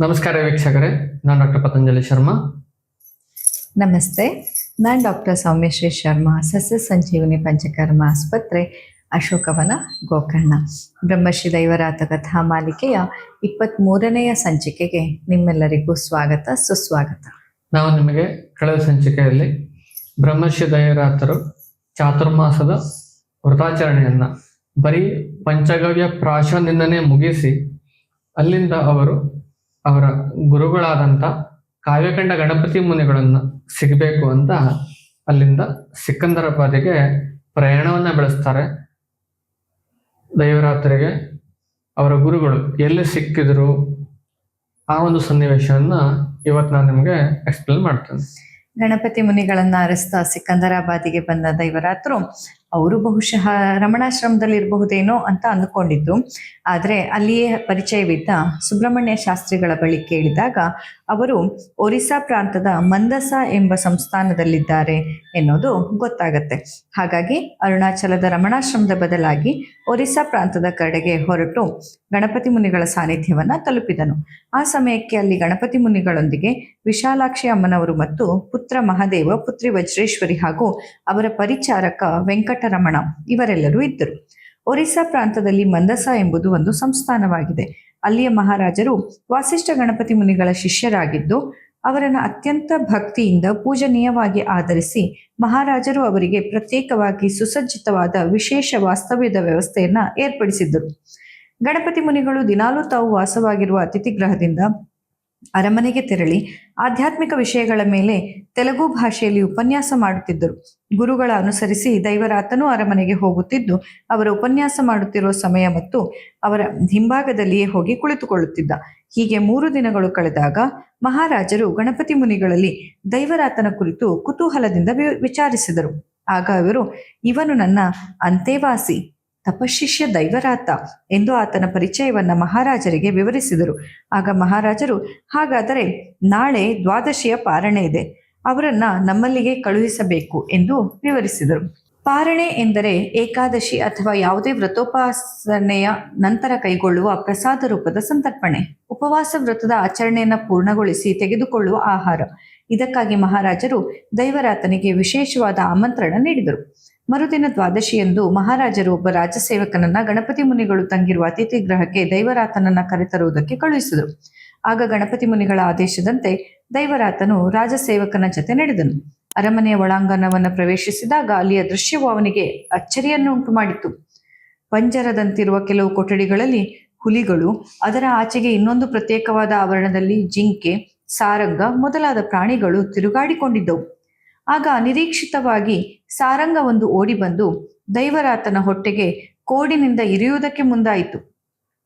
ನಮಸ್ಕಾರ ವೀಕ್ಷಕರೇ ನಾನು ಡಾಕ್ಟರ್ ಪತಂಜಲಿ ಶರ್ಮಾ. ನಮಸ್ತೆ ನಾನು ಡಾಕ್ಟರ್ ಸೌಮ್ಯಶ್ರೀ ಶರ್ಮಾ ಸಸ್ಯ ಸಂಜೀವಿನಿ ಪಂಚಕರ್ಮ ಆಸ್ಪತ್ರೆ ಅಶೋಕವನ ಗೋಕರ್ಣ. ಬ್ರಹ್ಮಶ್ರೀ ದೈವರಾತ ಕಥಾ ಮಾಲಿಕೆಯ ಇಪ್ಪತ್ತ್ಮೂರನೆಯ ಸಂಚಿಕೆಗೆ ನಿಮ್ಮೆಲ್ಲರಿಗೂ ಸ್ವಾಗತ ಸುಸ್ವಾಗತ. ನಾವು ನಿಮಗೆ ಕಳೆದ ಸಂಚಿಕೆಯಲ್ಲಿ ಬ್ರಹ್ಮಶ್ರೀ ದೈವರಾತರು ಚಾತುರ್ಮಾಸದ ವ್ರತಾಚರಣೆಯನ್ನ ಬರೀ ಪಂಚಗವ್ಯ ಪ್ರಾಶನಿಂದನೇ ಮುಗಿಸಿ ಅಲ್ಲಿಂದ ಅವರು ಅವರ ಗುರುಗಳಾದಂಥ ಕಾವ್ಯಕಂಡ ಗಣಪತಿ ಮುನಿಗಳನ್ನ ಸಿಗಬೇಕು ಅಂತ ಅಲ್ಲಿಂದ ಸಿಕಂದರಾಬಾದಿಗೆ ಪ್ರಯಾಣವನ್ನ ಬೆಳೆಸ್ತಾರೆ. ದೈವರಾತ್ರಿಗೆ ಅವರ ಗುರುಗಳು ಎಲ್ಲಿ ಸಿಕ್ಕಿದ್ರು ಆ ಒಂದು ಸನ್ನಿವೇಶವನ್ನ ಇವತ್ತು ನಾನು ನಿಮಗೆ ಎಕ್ಸ್ಪ್ಲೇನ್ ಮಾಡ್ತೇನೆ. ಗಣಪತಿ ಮುನಿಗಳನ್ನ ಅರಸ್ತಾ ಸಿಕಂದರಾಬಾದಿಗೆ ಬಂದ ದೈವರಾತ್ರು ಅವರು ಬಹುಶಃ ರಮಣಾಶ್ರಮದಲ್ಲಿ ಇರಬಹುದೇನೋ ಅಂತ ಅಂದುಕೊಂಡಿದ್ದು. ಆದರೆ ಅಲ್ಲಿಯೇ ಪರಿಚಯವಿದ್ದ ಸುಬ್ರಹ್ಮಣ್ಯ ಶಾಸ್ತ್ರಿಗಳ ಬಳಿ ಕೇಳಿದಾಗ ಅವರು ಒರಿಸ್ಸಾ ಪ್ರಾಂತದ ಮಂದಸ ಎಂಬ ಸಂಸ್ಥಾನದಲ್ಲಿದ್ದಾರೆ ಎನ್ನುವುದು ಗೊತ್ತಾಗತ್ತೆ. ಹಾಗಾಗಿ ಅರುಣಾಚಲದ ರಮಣಾಶ್ರಮದ ಬದಲಾಗಿ ಒರಿಸ್ಸಾ ಪ್ರಾಂತದ ಕಡೆಗೆ ಹೊರಟು ಗಣಪತಿ ಮುನಿಗಳ ಸಾನ್ನಿಧ್ಯವನ್ನು ತಲುಪಿದನು. ಆ ಸಮಯಕ್ಕೆ ಅಲ್ಲಿ ಗಣಪತಿ ಮುನಿಗಳೊಂದಿಗೆ ವಿಶಾಲಾಕ್ಷಿ ಅಮ್ಮನವರು ಮತ್ತು ಪುತ್ರ ಮಹಾದೇವ, ಪುತ್ರಿ ವಜ್ರೇಶ್ವರಿ ಹಾಗೂ ಅವರ ಪರಿಚಾರಕ ವೆಂಕಟರಮಣ ಇವರೆಲ್ಲರೂ ಇದ್ದರು. ಒರಿಸ್ಸಾ ಪ್ರಾಂತದಲ್ಲಿ ಮಂದಸ ಎಂಬುದು ಒಂದು ಸಂಸ್ಥಾನವಾಗಿದೆ. ಅಲ್ಲಿಯ ಮಹಾರಾಜರು ವಾಸಿಷ್ಠ ಗಣಪತಿ ಮುನಿಗಳ ಶಿಷ್ಯರಾಗಿದ್ದು, ಅವರನ್ನು ಅತ್ಯಂತ ಭಕ್ತಿಯಿಂದ ಪೂಜನೀಯವಾಗಿ ಆಧರಿಸಿ ಮಹಾರಾಜರು ಅವರಿಗೆ ಪ್ರತ್ಯೇಕವಾಗಿ ಸುಸಜ್ಜಿತವಾದ ವಿಶೇಷ ವಾಸ್ತವ್ಯದ ವ್ಯವಸ್ಥೆಯನ್ನ ಏರ್ಪಡಿಸಿದ್ದರು. ಗಣಪತಿ ಮುನಿಗಳು ದಿನಾಲೂ ತಾವು ವಾಸವಾಗಿರುವ ಅತಿಥಿ ಗೃಹದಿಂದ ಅರಮನೆಗೆ ತೆರಳಿ ಆಧ್ಯಾತ್ಮಿಕ ವಿಷಯಗಳ ಮೇಲೆ ತೆಲುಗು ಭಾಷೆಯಲ್ಲಿ ಉಪನ್ಯಾಸ ಮಾಡುತ್ತಿದ್ದರು. ಗುರುಗಳ ಅನುಸರಿಸಿ ದೈವರಾತನೂ ಅರಮನೆಗೆ ಹೋಗುತ್ತಿದ್ದು, ಅವರ ಉಪನ್ಯಾಸ ಮಾಡುತ್ತಿರುವ ಸಮಯ ಮತ್ತು ಅವರ ಹಿಂಭಾಗದಲ್ಲಿಯೇ ಹೋಗಿ ಕುಳಿತುಕೊಳ್ಳುತ್ತಿದ್ದ. ಹೀಗೆ ಮೂರು ದಿನಗಳು ಕಳೆದಾಗ ಮಹಾರಾಜರು ಗಣಪತಿ ಮುನಿಗಳಲ್ಲಿ ದೈವರಾತನ ಕುರಿತು ಕುತೂಹಲದಿಂದ ವಿಚಾರಿಸಿದರು. ಆಗ ಅವರು, ಇವನು ನನ್ನ ಅಂತೆವಾಸಿ ತಪಶಿಷ್ಯ ದೈವರಾತ ಎಂದು ಆತನ ಪರಿಚಯವನ್ನ ಮಹಾರಾಜರಿಗೆ ವಿವರಿಸಿದರು. ಆಗ ಮಹಾರಾಜರು, ಹಾಗಾದರೆ ನಾಳೆ ದ್ವಾದಶಿಯ ಪಾರಣೆ ಇದೆ. ಅವರನ್ನ ನಮ್ಮಲ್ಲಿಗೆ ಕಳುಹಿಸಬೇಕು ಎಂದು ವಿವರಿಸಿದರು. ಪಾರಣೆ ಎಂದರೆ ಏಕಾದಶಿ ಅಥವಾ ಯಾವುದೇ ವ್ರತೋಪಾಸನೆಯ ನಂತರ ಕೈಗೊಳ್ಳುವ ಪ್ರಸಾದ ರೂಪದ ಸಂತರ್ಪಣೆ. ಉಪವಾಸ ವ್ರತದ ಆಚರಣೆಯನ್ನು ಪೂರ್ಣಗೊಳಿಸಿ ತೆಗೆದುಕೊಳ್ಳುವ ಆಹಾರ. ಇದಕ್ಕಾಗಿ ಮಹಾರಾಜರು ದೈವರಾತನಿಗೆ ವಿಶೇಷವಾದ ಆಮಂತ್ರಣ ನೀಡಿದರು. ಮರುದಿನ ದ್ವಾದಶಿಯಂದು ಮಹಾರಾಜರು ಒಬ್ಬ ರಾಜಸೇವಕನನ್ನ ಗಣಪತಿ ಮುನಿಗಳು ತಂಗಿರುವ ಅತಿಥಿ ಗ್ರಹಕ್ಕೆ ದೈವರಾತನನ್ನ ಕರೆತರುವುದಕ್ಕೆ ಕಳುಹಿಸಿದರು. ಆಗ ಗಣಪತಿ ಮುನಿಗಳ ಆದೇಶದಂತೆ ದೈವರಾತನು ರಾಜಸೇವಕನ ಜೊತೆ ನಡೆದನು. ಅರಮನೆಯ ಒಳಾಂಗಣವನ್ನು ಪ್ರವೇಶಿಸಿದಾಗ ಅಲ್ಲಿಯ ದೃಶ್ಯವು ಅವನಿಗೆ ಅಚ್ಚರಿಯನ್ನು ಉಂಟು ಮಾಡಿತು ಪಂಜರದಂತಿರುವ ಕೆಲವು ಕೊಠಡಿಗಳಲ್ಲಿ ಹುಲಿಗಳು, ಅದರ ಆಚೆಗೆ ಇನ್ನೊಂದು ಪ್ರತ್ಯೇಕವಾದ ಆವರಣದಲ್ಲಿ ಜಿಂಕೆ, ಸಾರಂಗ ಮೊದಲಾದ ಪ್ರಾಣಿಗಳು ತಿರುಗಾಡಿಕೊಂಡಿದ್ದವು. ಆಗ ಅನಿರೀಕ್ಷಿತವಾಗಿ ಸಾರಂಗ ಒಂದು ಓಡಿ ಬಂದು ದೈವರಾತನ ಹೊಟ್ಟೆಗೆ ಕೋಡಿನಿಂದ ಇರಿಯುವುದಕ್ಕೆ ಮುಂದಾಯಿತು.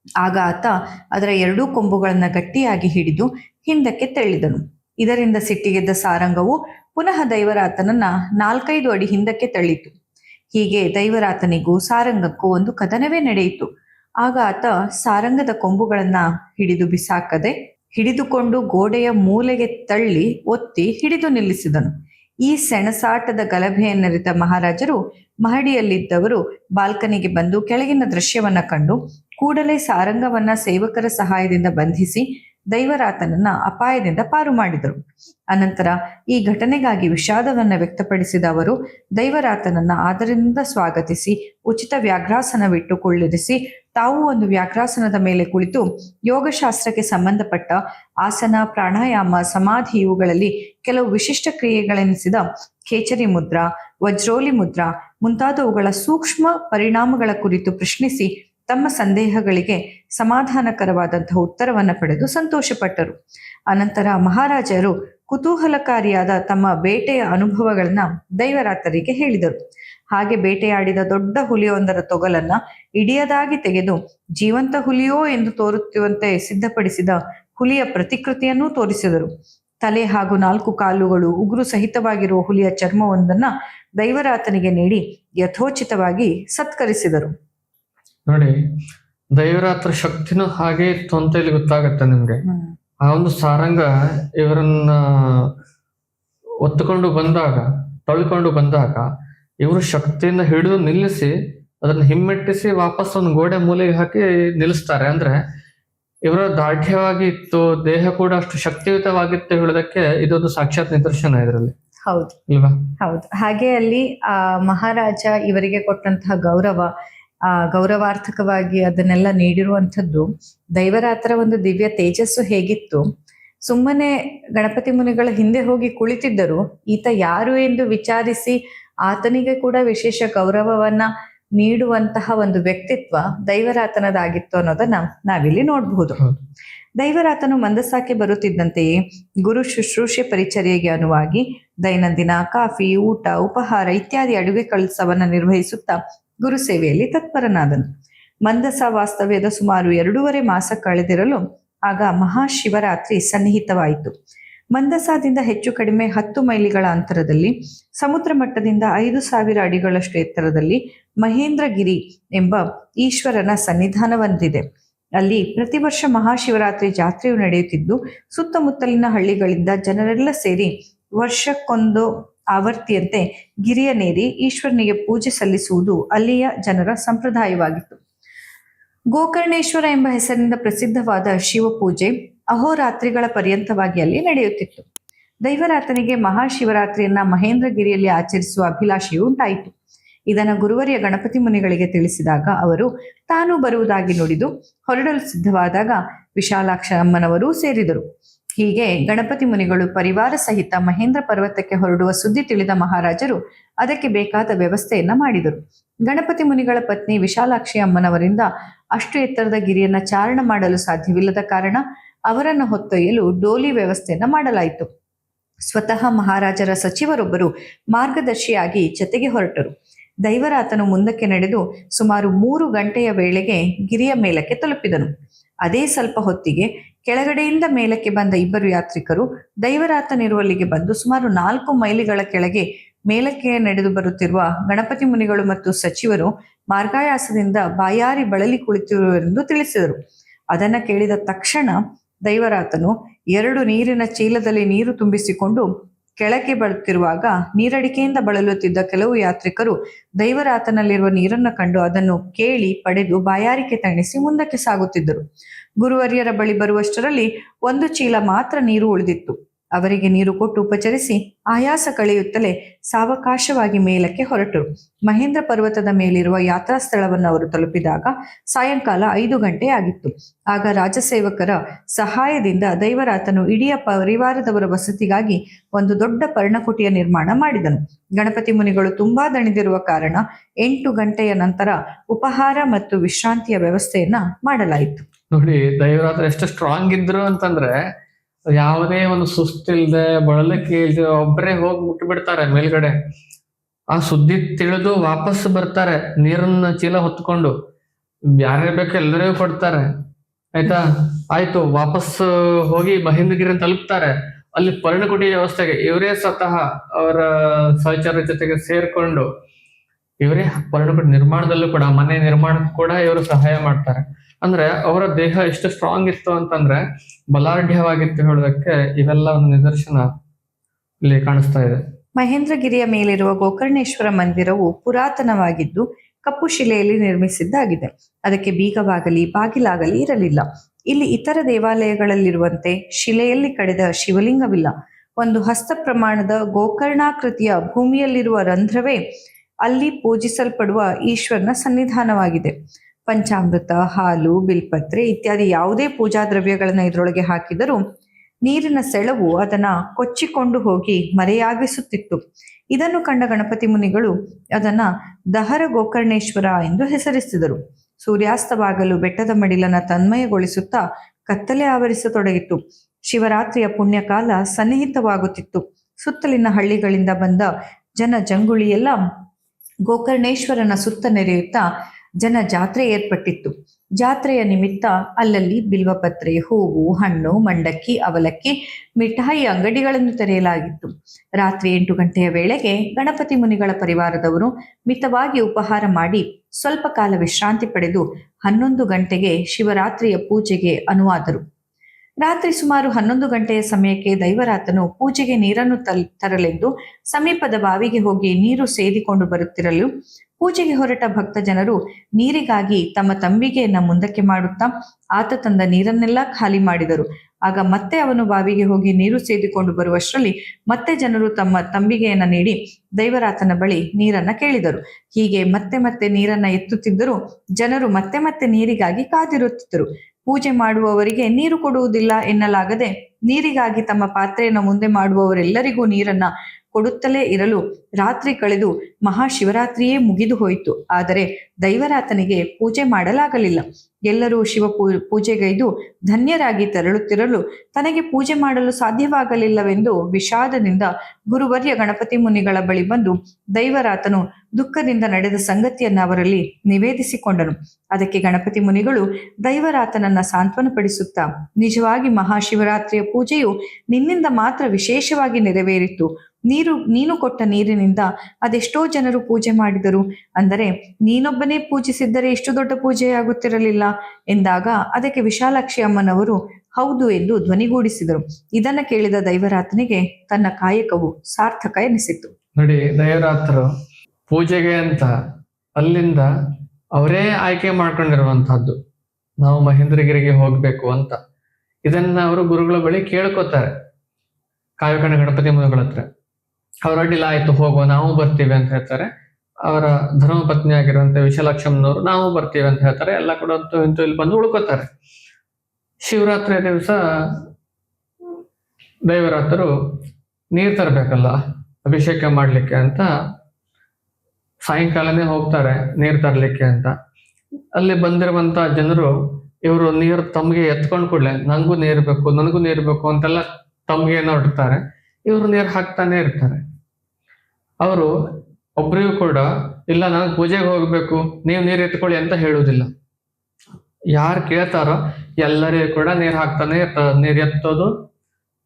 ಆಗ ಆತ ಅದರ ಎರಡೂ ಕೊಂಬುಗಳನ್ನು ಗಟ್ಟಿಯಾಗಿ ಹಿಡಿದು ಹಿಂದಕ್ಕೆ ತಳ್ಳಿದನು ಇದರಿಂದ ಸಿಟ್ಟಿಗೆದ್ದ ಸಾರಂಗವು ಪುನಃ ದೈವರಾತನನ್ನ ನಾಲ್ಕೈದು ಅಡಿ ಹಿಂದಕ್ಕೆ ತಳ್ಳಿತು. ಹೀಗೆ ದೈವರಾತನಿಗೂ ಸಾರಂಗಕ್ಕೂ ಒಂದು ಕದನವೇ ನಡೆಯಿತು. ಆಗ ಆತ ಸಾರಂಗದ ಕೊಂಬುಗಳನ್ನ ಹಿಡಿದು ಬಿಸಾಕದೆ ಹಿಡಿದುಕೊಂಡು ಗೋಡೆಯ ಮೂಲೆಗೆ ತಳ್ಳಿ ಒತ್ತಿ ಹಿಡಿದು ನಿಲ್ಲಿಸಿದನು. ಈ ಸೆಣಸಾಟದ ಗಲಭೆಯನ್ನರಿತ ಮಹಾರಾಜರು ಮಹಡಿಯಲ್ಲಿದ್ದವರು ಬಾಲ್ಕನಿಗೆ ಬಂದು ಕೆಳಗಿನ ದೃಶ್ಯವನ್ನ ಕಂಡು ಕೂಡಲೇ ಸಾರಂಗವನ್ನ ಸೇವಕರ ಸಹಾಯದಿಂದ ಬಂಧಿಸಿ ದೈವರಾತನನ್ನ ಅಪಾಯದಿಂದ ಪಾರು ಮಾಡಿದರು. ಅನಂತರ ಈ ಘಟನೆಗಾಗಿ ವಿಷಾದವನ್ನ ವ್ಯಕ್ತಪಡಿಸಿದ ಅವರು, ದೈವರಾತನನ್ನ ಆದರಿಂದ ಸ್ವಾಗತಿಸಿ, ಉಚಿತ ವ್ಯಾಘ್ರಾಸನವಿಟ್ಟು ಕುಳ್ಳಿರಿಸಿ ತಾವು ಒಂದು ವ್ಯಾಘ್ರಾಸನದ ಮೇಲೆ ಕುಳಿತು ಯೋಗಶಾಸ್ತ್ರಕ್ಕೆ ಸಂಬಂಧಪಟ್ಟ ಆಸನ, ಪ್ರಾಣಾಯಾಮ, ಸಮಾಧಿ ಇವುಗಳಲ್ಲಿ ಕೆಲವು ವಿಶಿಷ್ಟ ಕ್ರಿಯೆಗಳೆನಿಸಿದ ಖೇಚರಿ ಮುದ್ರಾ, ವಜ್ರೋಲಿ ಮುದ್ರಾ ಮುಂತಾದವುಗಳ ಸೂಕ್ಷ್ಮ ಪರಿಣಾಮಗಳ ಕುರಿತು ಪ್ರಶ್ನಿಸಿ ತಮ್ಮ ಸಂದೇಹಗಳಿಗೆ ಸಮಾಧಾನಕರವಾದಂತಹ ಉತ್ತರವನ್ನು ಪಡೆದು ಸಂತೋಷಪಟ್ಟರು. ಅನಂತರ ಮಹಾರಾಜರು ಕುತೂಹಲಕಾರಿಯಾದ ತಮ್ಮ ಬೇಟೆಯ ಅನುಭವಗಳನ್ನ ದೈವರಾತರಿಗೆ ಹೇಳಿದರು. ಹಾಗೆ ಬೇಟೆಯಾಡಿದ ದೊಡ್ಡ ಹುಲಿಯೊಂದರ ತೊಗಲನ್ನ ಇಡಿಯದಾಗಿ ತೆಗೆದು ಜೀವಂತ ಹುಲಿಯೋ ಎಂದು ತೋರುತ್ತಿರುವಂತೆ ಸಿದ್ಧಪಡಿಸಿದ ಹುಲಿಯ ಪ್ರತಿಕೃತಿಯನ್ನೂ ತೋರಿಸಿದರು. ತಲೆ ಹಾಗೂ ನಾಲ್ಕು ಕಾಲುಗಳು ಉಗುರು ಸಹಿತವಾಗಿರುವ ಹುಲಿಯ ಚರ್ಮವೊಂದನ್ನ ದೈವರಾತನಿಗೆ ನೀಡಿ ಯಥೋಚಿತವಾಗಿ ಸತ್ಕರಿಸಿದರು. ನೋಡಿ ದೈವರಾತ್ರ ಶಕ್ತಿನೂ ಹಾಗೆ ಇತ್ತು ಅಂತ ಇಲ್ಲಿ ಗೊತ್ತಾಗತ್ತೆ ನಿಮ್ಗೆ. ಆ ಒಂದು ಸಾರಂಗ ಇವರನ್ನ ಒತ್ತುಕೊಂಡು ಬಂದಾಗ ತಳ್ಕೊಂಡು ಬಂದಾಗ ಇವರು ಶಕ್ತಿಯಿಂದ ಹಿಡಿದು ನಿಲ್ಲಿಸಿ ಅದನ್ನ ಹಿಮ್ಮೆಟ್ಟಿಸಿ ವಾಪಸ್ ಒಂದು ಗೋಡೆ ಮೂಲೆಗೆ ಹಾಕಿ ನಿಲ್ಲಿಸ್ತಾರೆ. ಅಂದ್ರೆ ಇವರ ದಾಢ್ಯವಾಗಿ ಇತ್ತು ದೇಹ ಕೂಡ ಅಷ್ಟು ಶಕ್ತಿಯುತವಾಗಿತ್ತು ಹೇಳೋದಕ್ಕೆ ಇದೊಂದು ಸಾಕ್ಷಾತ್ ನಿದರ್ಶನ ಇದರಲ್ಲಿ. ಹೌದು. ಇಲ್ವಾ? ಹೌದು. ಹಾಗೆ ಅಲ್ಲಿ ಆ ಮಹಾರಾಜ ಇವರಿಗೆ ಕೊಟ್ಟಂತಹ ಗೌರವ ಆ ಗೌರವಾರ್ಥಕವಾಗಿ ಅದನ್ನೆಲ್ಲ ನೀಡಿರುವಂಥದ್ದು ದೈವರಾತ್ರ ಒಂದು ದಿವ್ಯ ತೇಜಸ್ಸು ಹೇಗಿತ್ತು? ಸುಮ್ಮನೆ ಗಣಪತಿ ಮುನಿಗಳ ಹಿಂದೆ ಹೋಗಿ ಕುಳಿತಿದ್ದರು ಈತ ಯಾರು ಎಂದು ವಿಚಾರಿಸಿ ಆತನಿಗೆ ಕೂಡ ವಿಶೇಷ ಗೌರವವನ್ನ ನೀಡುವಂತಹ ಒಂದು ವ್ಯಕ್ತಿತ್ವ ದೈವರಾತನದಾಗಿತ್ತು ಅನ್ನೋದನ್ನ ನಾವಿಲ್ಲಿ ನೋಡಬಹುದು. ದೈವರಾತನು ಮಂದಸಾಕೆ ಬರುತ್ತಿದ್ದಂತೆಯೇ ಗುರು ಶುಶ್ರೂಷೆ ಪರಿಚರ್ಯೆಗೆ ಅನುವಾಗಿ ದೈನಂದಿನ ಕಾಫಿ ಊಟ ಉಪಹಾರ ಇತ್ಯಾದಿ ಅಡುಗೆ ಕೆಲಸವನ್ನ ನಿರ್ವಹಿಸುತ್ತಾ ಗುರು ಸೇವೆಯಲ್ಲಿ ತತ್ಪರನಾದನು. ಮಂದಸ ವಾಸ್ತವ್ಯದ ಸುಮಾರು ಎರಡೂವರೆ ಮಾಸ ಕಳೆದಿರಲು ಆಗ ಮಹಾಶಿವರಾತ್ರಿ ಸನ್ನಿಹಿತವಾಯಿತು. ಮಂದಸಾದಿಂದ ಹೆಚ್ಚು ಕಡಿಮೆ ಹತ್ತು ಮೈಲಿಗಳ ಅಂತರದಲ್ಲಿ, ಸಮುದ್ರ ಮಟ್ಟದಿಂದ ಐದು ಸಾವಿರ ಅಡಿಗಳಷ್ಟು ಎತ್ತರದಲ್ಲಿ ಮಹೇಂದ್ರಗಿರಿ ಎಂಬ ಈಶ್ವರನ ಸನ್ನಿಧಾನವೊಂದಿದೆ. ಅಲ್ಲಿ ಪ್ರತಿ ವರ್ಷ ಮಹಾಶಿವರಾತ್ರಿ ಜಾತ್ರೆಯು ನಡೆಯುತ್ತಿದ್ದು, ಸುತ್ತಮುತ್ತಲಿನ ಹಳ್ಳಿಗಳಿಂದ ಜನರೆಲ್ಲ ಸೇರಿ ವರ್ಷಕ್ಕೊಂದು ಆವರ್ತಿಯಂತೆ ಗಿರಿಯನೇರಿ ಈಶ್ವರನಿಗೆ ಪೂಜೆ ಸಲ್ಲಿಸುವುದು ಅಲ್ಲಿಯ ಜನರ ಸಂಪ್ರದಾಯವಾಗಿತ್ತು. ಗೋಕರ್ಣೇಶ್ವರ ಎಂಬ ಹೆಸರಿನಿಂದ ಪ್ರಸಿದ್ಧವಾದ ಶಿವ ಪೂಜೆ ಅಹೋರಾತ್ರಿಗಳ ಪರ್ಯಂತವಾಗಿ ಅಲ್ಲಿ ನಡೆಯುತ್ತಿತ್ತು. ದೈವರಾತನಿಗೆ ಮಹಾಶಿವರಾತ್ರಿಯನ್ನ ಮಹೇಂದ್ರಗಿರಿಯಲ್ಲಿ ಆಚರಿಸುವ ಅಭಿಲಾಷೆಯು ಉಂಟಾಯಿತು. ಇದನ್ನು ಗುರುವರಿಯ ಗಣಪತಿ ಮುನಿಗಳಿಗೆ ತಿಳಿಸಿದಾಗ ಅವರು, ತಾನು ಬರುವುದಾಗಿ ನುಡಿದು ಹೊರಡಲು ಸಿದ್ಧವಾದಾಗ ವಿಶಾಲಾಕ್ಷ ಅಮ್ಮನವರೂ ಸೇರಿದರು. ಹೀಗೆ ಗಣಪತಿ ಮುನಿಗಳು ಪರಿವಾರ ಸಹಿತ ಮಹೇಂದ್ರ ಪರ್ವತಕ್ಕೆ ಹೊರಡುವ ಸುದ್ದಿ ತಿಳಿದ ಮಹಾರಾಜರು ಅದಕ್ಕೆ ಬೇಕಾದ ವ್ಯವಸ್ಥೆಯನ್ನ ಮಾಡಿದರು. ಗಣಪತಿ ಮುನಿಗಳ ಪತ್ನಿ ವಿಶಾಲಾಕ್ಷಿ ಅಮ್ಮನವರಿಂದ ಅಷ್ಟು ಎತ್ತರದ ಗಿರಿಯನ್ನ ಚಾರಣ ಮಾಡಲು ಸಾಧ್ಯವಿಲ್ಲದ ಕಾರಣ ಅವರನ್ನು ಹೊತ್ತೊಯ್ಯಲು ಡೋಲಿ ವ್ಯವಸ್ಥೆಯನ್ನು ಮಾಡಲಾಯಿತು. ಸ್ವತಃ ಮಹಾರಾಜರ ಸಚಿವರೊಬ್ಬರು ಮಾರ್ಗದರ್ಶಿಯಾಗಿ ಜತೆಗೆ ಹೊರಟರು. ದೈವರಾತನು ಮುಂದಕ್ಕೆ ನಡೆದು ಸುಮಾರು ಮೂರು ಗಂಟೆಯ ವೇಳೆಗೆ ಗಿರಿಯ ಮೇಲಕ್ಕೆ ತಲುಪಿದನು. ಅದೇ ಸ್ವಲ್ಪ ಹೊತ್ತಿಗೆ ಕೆಳಗಡೆಯಿಂದ ಮೇಲಕ್ಕೆ ಬಂದ ಇಬ್ಬರು ಯಾತ್ರಿಕರು ದೈವರಾತನಿರುವಲ್ಲಿಗೆ ಬಂದು ಸುಮಾರು ನಾಲ್ಕು ಮೈಲಿಗಳ ಕೆಳಗೆ ಮೇಲಕ್ಕೆ ನಡೆದು ಬರುತ್ತಿರುವ ಗಣಪತಿ ಮುನಿಗಳು ಮತ್ತು ಸಚಿವರು ಮಾರ್ಗಾಯಾಸದಿಂದ ಬಾಯಾರಿ ಬಳಲಿ ಕುಳಿತಿರುವರೆಂದು ತಿಳಿಸಿದರು. ಅದನ್ನ ಕೇಳಿದ ತಕ್ಷಣ ದೈವರಾತನು ಎರಡು ನೀರಿನ ಚೀಲದಲ್ಲಿ ನೀರು ತುಂಬಿಸಿಕೊಂಡು ಕೆಳಕ್ಕೆ ಬರುತ್ತಿರುವಾಗ ನೀರಡಿಕೆಯಿಂದ ಬಳಲುತ್ತಿದ್ದ ಕೆಲವು ಯಾತ್ರಿಕರು ದೈವರಾತನಲ್ಲಿರುವ ನೀರನ್ನು ಕಂಡು ಅದನ್ನು ಕೇಳಿ ಪಡೆದು ಬಾಯಾರಿಕೆ ತಣಿಸಿ ಮುಂದಕ್ಕೆ ಸಾಗುತ್ತಿದ್ದರು. ಗುರುವರ್ಯರ ಬಳಿ ಬರುವಷ್ಟರಲ್ಲಿ ಒಂದು ಚೀಲ ಮಾತ್ರ ನೀರು ಉಳಿದಿತ್ತು. ಅವರಿಗೆ ನೀರು ಕೊಟ್ಟು ಉಪಚರಿಸಿ ಆಯಾಸ ಕಳೆಯುತ್ತಲೇ ಸಾವಕಾಶವಾಗಿ ಮೇಲಕ್ಕೆ ಹೊರಟರು. ಮಹೇಂದ್ರ ಪರ್ವತದ ಮೇಲಿರುವ ಯಾತ್ರಾ ಸ್ಥಳವನ್ನು ಅವರು ತಲುಪಿದಾಗ ಸಾಯಂಕಾಲ ಐದು ಗಂಟೆ ಆಗಿತ್ತು. ಆಗ ರಾಜಸೇವಕರ ಸಹಾಯದಿಂದ ದೈವರಾತನು ಇಡೀ ಪರಿವಾರದವರ ವಸತಿಗಾಗಿ ಒಂದು ದೊಡ್ಡ ಪರ್ಣಕುಟಿಯ ನಿರ್ಮಾಣ ಮಾಡಿದನು. ಗಣಪತಿ ಮುನಿಗಳು ತುಂಬಾ ದಣಿದಿರುವ ಕಾರಣ ಎಂಟು ಗಂಟೆಯ ನಂತರ ಉಪಹಾರ ಮತ್ತು ವಿಶ್ರಾಂತಿಯ ವ್ಯವಸ್ಥೆಯನ್ನ ಮಾಡಲಾಯಿತು. ನೋಡಿ, ದೈವರಾತ್ರ ಎಷ್ಟು ಸ್ಟ್ರಾಂಗ್ ಇದ್ರು ಅಂತಂದ್ರೆ ಯಾವುದೇ ಒಂದು ಸುಸ್ತಿಲ್ದೆ ಬಳಲಕ್ಕೆ ಇಲ್ದೆ ಒಬ್ಬರೇ ಹೋಗಿ ಮುಟ್ಬಿಡ್ತಾರೆ ಮೇಲ್ಗಡೆ. ಆ ಸುದ್ದಿ ತಿಳಿದು ವಾಪಸ್ ಬರ್ತಾರೆ, ನೀರನ್ನ ಚೀಲ ಹೊತ್ಕೊಂಡು. ಯಾರೇ ಬೇಕು ಎಲ್ಲರಿಗೂ ಕೊಡ್ತಾರೆ. ಆಯ್ತಾ? ಆಯ್ತು, ವಾಪಸ್ ಹೋಗಿ ಮಹೇಂದ್ರಗಿರಿ ತಲುಪ್ತಾರೆ. ಅಲ್ಲಿ ಪರ್ಣಕುಟಿ ವ್ಯವಸ್ಥೆಗೆ ಇವರೇ ಸ್ವತಃ ಅವರ ಸಹಚರ ಜೊತೆಗೆ ಸೇರ್ಕೊಂಡು, ಇವರೇ ಪರ್ಣಕುಟಿ ನಿರ್ಮಾಣದಲ್ಲೂ ಕೂಡ, ಮನೆ ನಿರ್ಮಾಣಕ್ಕೂ ಕೂಡ ಇವರು ಸಹಾಯ ಮಾಡ್ತಾರೆ. ಅಂದ್ರೆ ಅವರ ದೇಹ ಎಷ್ಟು ಸ್ಟ್ರಾಂಗ್ ಇತ್ತು ಅಂತಂದ್ರೆ ಬಲಾಢ್ಯವಾಗಿತ್ತು ಹೇಳೋದಕ್ಕೆ ಇವೆಲ್ಲ ಒಂದು ನಿದರ್ಶನ ಇಲ್ಲಿ ಕಾಣಿಸ್ತಾ ಇದೆ. ಮಹೇಂದ್ರಗಿರಿಯ ಮೇಲಿರುವ ಗೋಕರ್ಣೇಶ್ವರ ಮಂದಿರವು ಪುರಾತನವಾಗಿದ್ದು ಕಪ್ಪು ಶಿಲೆಯಲ್ಲಿ ನಿರ್ಮಿಸಿದ್ದಾಗಿದೆ. ಅದಕ್ಕೆ ಬೀಗವಾಗಲಿ, ಬಾಗಿಲಾಗಲಿ ಇರಲಿಲ್ಲ. ಇಲ್ಲಿ ಇತರ ದೇವಾಲಯಗಳಲ್ಲಿರುವಂತೆ ಶಿಲೆಯಲ್ಲಿ ಕಡೆದ ಶಿವಲಿಂಗವಿಲ್ಲ. ಒಂದು ಹಸ್ತ ಪ್ರಮಾಣದ ಗೋಕರ್ಣಾಕೃತಿಯ ಭೂಮಿಯಲ್ಲಿರುವ ರಂಧ್ರವೇ ಅಲ್ಲಿ ಪೂಜಿಸಲ್ಪಡುವ ಈಶ್ವರನ ಸನ್ನಿಧಾನವಾಗಿದೆ. ಪಂಚಾಮೃತ, ಹಾಲು, ಬಿಲ್ಪತ್ರೆ ಇತ್ಯಾದಿ ಯಾವುದೇ ಪೂಜಾ ದ್ರವ್ಯಗಳನ್ನ ಇದರೊಳಗೆ ಹಾಕಿದರೂ ನೀರಿನ ಸೆಳವು ಅದನ್ನ ಕೊಚ್ಚಿಕೊಂಡು ಹೋಗಿ ಮರೆಯಾಗಿಸುತ್ತಿತ್ತು. ಇದನ್ನು ಕಂಡ ಗಣಪತಿ ಮುನಿಗಳು ಅದನ್ನ ದಹರ ಗೋಕರ್ಣೇಶ್ವರ ಎಂದು ಹೆಸರಿಸಿದರು. ಸೂರ್ಯಾಸ್ತವಾಗಲು ಬೆಟ್ಟದ ಮಡಿಲನ್ನ ತನ್ಮಯಗೊಳಿಸುತ್ತಾ ಕತ್ತಲೆ ಆವರಿಸತೊಡಗಿತ್ತು. ಶಿವರಾತ್ರಿಯ ಪುಣ್ಯಕಾಲ ಸನ್ನಿಹಿತವಾಗುತ್ತಿತ್ತು. ಸುತ್ತಲಿನ ಹಳ್ಳಿಗಳಿಂದ ಬಂದ ಜನ ಜಂಗುಳಿಯೆಲ್ಲ ಗೋಕರ್ಣೇಶ್ವರನ ಸುತ್ತ ನೆರೆಯುತ್ತಾ ಜನ ಜಾತ್ರೆ ಏರ್ಪಟ್ಟಿತ್ತು. ಜಾತ್ರೆಯ ನಿಮಿತ್ತ ಅಲ್ಲಲ್ಲಿ ಬಿಲ್ವಪತ್ರೆ, ಹೂವು, ಹಣ್ಣು, ಮಂಡಕ್ಕಿ, ಅವಲಕ್ಕಿ, ಮಿಠಾಯಿ ಅಂಗಡಿಗಳನ್ನು ತೆರೆಯಲಾಗಿತ್ತು. ರಾತ್ರಿ ಎಂಟು ಗಂಟೆಯ ವೇಳೆಗೆ ಗಣಪತಿ ಮುನಿಗಳ ಪರಿವಾರದವರು ಮಿತವಾಗಿ ಉಪಹಾರ ಮಾಡಿ ಸ್ವಲ್ಪ ಕಾಲ ವಿಶ್ರಾಂತಿ ಪಡೆದು ಹನ್ನೊಂದು ಗಂಟೆಗೆ ಶಿವರಾತ್ರಿಯ ಪೂಜೆಗೆ ಅನುವಾದರು. ರಾತ್ರಿ ಸುಮಾರು ಹನ್ನೊಂದು ಗಂಟೆಯ ಸಮಯಕ್ಕೆ ದೈವರಾತನು ಪೂಜೆಗೆ ನೀರನ್ನು ತರಲೆಂದು ಸಮೀಪದ ಬಾವಿಗೆ ಹೋಗಿ ನೀರು ಸೇದಿಕೊಂಡು ಬರುತ್ತಿರಲು ಪೂಜೆಗೆ ಹೊರಟ ಭಕ್ತ ಜನರು ನೀರಿಗಾಗಿ ತಮ್ಮ ತಂಬಿಗೆಯನ್ನ ಮುಂದಕ್ಕೆ ಮಾಡುತ್ತಾ ಆತ ತಂದ ನೀರನ್ನೆಲ್ಲ ಖಾಲಿ ಮಾಡಿದರು. ಆಗ ಮತ್ತೆ ಅವನು ಬಾವಿಗೆ ಹೋಗಿ ನೀರು ಸೇದಿಕೊಂಡು ಬರುವಷ್ಟರಲ್ಲಿ ಮತ್ತೆ ಜನರು ತಮ್ಮ ತಂಬಿಗೆಯನ್ನ ನೀಡಿ ದೈವರಾತನ ಬಳಿ ನೀರನ್ನ ಕೇಳಿದರು. ಹೀಗೆ ಮತ್ತೆ ಮತ್ತೆ ನೀರನ್ನ ಎತ್ತುತ್ತಿದ್ದರೂ ಜನರು ಮತ್ತೆ ಮತ್ತೆ ನೀರಿಗಾಗಿ ಕಾದಿರುತ್ತಿದ್ದರು. ಪೂಜೆ ಮಾಡುವವರಿಗೆ ನೀರು ಕೊಡುವುದಿಲ್ಲ ಎನ್ನಲಾಗದೆ ನೀರಿಗಾಗಿ ತಮ್ಮ ಪಾತ್ರೆಯನ್ನು ಮುಂದೆ ಮಾಡುವವರೆಲ್ಲರಿಗೂ ನೀರನ್ನ ಕೊಡುತ್ತಲೇ ಇರಲು ರಾತ್ರಿ ಕಳೆದು ಮಹಾಶಿವರಾತ್ರಿಯೇ ಮುಗಿದು ಹೋಯಿತು. ಆದರೆ ದೈವರಾತನಿಗೆ ಪೂಜೆ ಮಾಡಲಾಗಲಿಲ್ಲ. ಎಲ್ಲರೂ ಶಿವ ಪೂ, ಪೂಜೆಗೈದು ಧನ್ಯರಾಗಿ ತೆರಳುತ್ತಿರಲು ತನಗೆ ಪೂಜೆ ಮಾಡಲು ಸಾಧ್ಯವಾಗಲಿಲ್ಲವೆಂದು ವಿಷಾದದಿಂದ ಗುರುವರ್ಯ ಗಣಪತಿ ಮುನಿಗಳ ಬಳಿ ಬಂದು ದೈವರಾತನು ದುಃಖದಿಂದ ನಡೆದ ಸಂಗತಿಯನ್ನು ಅವರಲ್ಲಿ ನಿವೇದಿಸಿಕೊಂಡನು. ಅದಕ್ಕೆ ಗಣಪತಿ ಮುನಿಗಳು ದೈವರಾತನನ್ನ ಸಾಂತ್ವನಪಡಿಸುತ್ತಾ, ನಿಜವಾಗಿ ಮಹಾಶಿವರಾತ್ರಿಯ ಪೂಜೆಯು ನಿನ್ನಿಂದ ಮಾತ್ರ ವಿಶೇಷವಾಗಿ ನೆರವೇರಿತು. ನೀರು, ನೀನು ಕೊಟ್ಟ ನೀರಿನಿಂದ ಅದೆಷ್ಟೋ ಜನರು ಪೂಜೆ ಮಾಡಿದರು. ಅಂದರೆ, ನೀನೊಬ್ಬನೇ ಪೂಜಿಸಿದ್ದರೆ ಇಷ್ಟು ದೊಡ್ಡ ಪೂಜೆಯಾಗುತ್ತಿರಲಿಲ್ಲ ಎಂದಾಗ ಅದಕ್ಕೆ ವಿಶಾಲಾಕ್ಷಿ ಅಮ್ಮನವರು ಹೌದು ಎಂದು ಧ್ವನಿಗೂಡಿಸಿದರು. ಇದನ್ನ ಕೇಳಿದ ದೈವರಾತನಿಗೆ ತನ್ನ ಕಾಯಕವು ಸಾರ್ಥಕ ಎನಿಸಿತು. ನೋಡಿ, ದೈವರಾತ್ರ ಪೂಜೆಗೆ ಅಂತ ಅಲ್ಲಿಂದ ಅವರೇ ಆಯ್ಕೆ ಮಾಡ್ಕೊಂಡಿರುವಂತಹದ್ದು ನಾವು ಮಹೇಂದ್ರಗಿರಿಗೆ ಹೋಗ್ಬೇಕು ಅಂತ. ಇದನ್ನ ಅವರು ಗುರುಗಳ ಬಳಿ ಕೇಳ್ಕೊತಾರೆ. ಕಾಯಕಣ ಗಣಪತಿ ಮುನಿಗಳ ಹತ್ರ. ಅವ್ರ ಅಡ್ಡಿಲ್ಲ ಆಯ್ತು ಹೋಗುವ ನಾವು ಬರ್ತೀವಿ ಅಂತ ಹೇಳ್ತಾರೆ. ಅವರ ಧರ್ಮಪತ್ನಿ ಆಗಿರುವಂತ ವಿಶಾಲಾಕ್ಷಮ್ಮನವರು, ನಾವು ಬರ್ತೀವಿ ಅಂತ ಹೇಳ್ತಾರೆ. ಎಲ್ಲ ಕೂಡ ಅಂತೂ ಇಲ್ಲಿ ಬಂದು ಉಳ್ಕೋತಾರೆ. ಶಿವರಾತ್ರಿ ದಿವಸ ದೈವರಾತರು ನೀರ್ ತರಬೇಕಲ್ಲ, ಅಭಿಷೇಕ ಮಾಡ್ಲಿಕ್ಕೆ ಅಂತ. ಸಾಯಂಕಾಲನೇ ಹೋಗ್ತಾರೆ ನೀರ್ ತರ್ಲಿಕ್ಕೆ ಅಂತ. ಅಲ್ಲಿ ಬಂದಿರುವಂತ ಜನರು, ಇವರು ನೀರು ತಮ್ಗೆ ಎತ್ಕೊಂಡ್ ಕೂಡಲೇ ನನಗೂ ನೀರ್ ಬೇಕು, ನನಗೂ ನೀರ್ ಬೇಕು ಅಂತೆಲ್ಲ ತಮ್ಗೆ ನೋಡ್ತಾರೆ ಇವರು ನೀರು ಹಾಕ್ತಾನೆ ಇರ್ತಾರೆ. ಅವರು, ಒಬ್ರಿಗೂ ಕೂಡ, ಇಲ್ಲ, ನಾನು ಪೂಜೆಗೆ ಹೋಗಬೇಕು, ನೀವು ನೀರು ಎತ್ಕೊಳ್ಳಿ ಅಂತ ಹೇಳುವುದಿಲ್ಲ. ಯಾರು ಕೇಳ್ತಾರೋ, ಎಲ್ಲರಿಗೂ ಕೂಡ ನೀರು ಹಾಕ್ತಾನೆ ಇರ್ತಾರೆ. ನೀರು ಎತ್ತೋದು,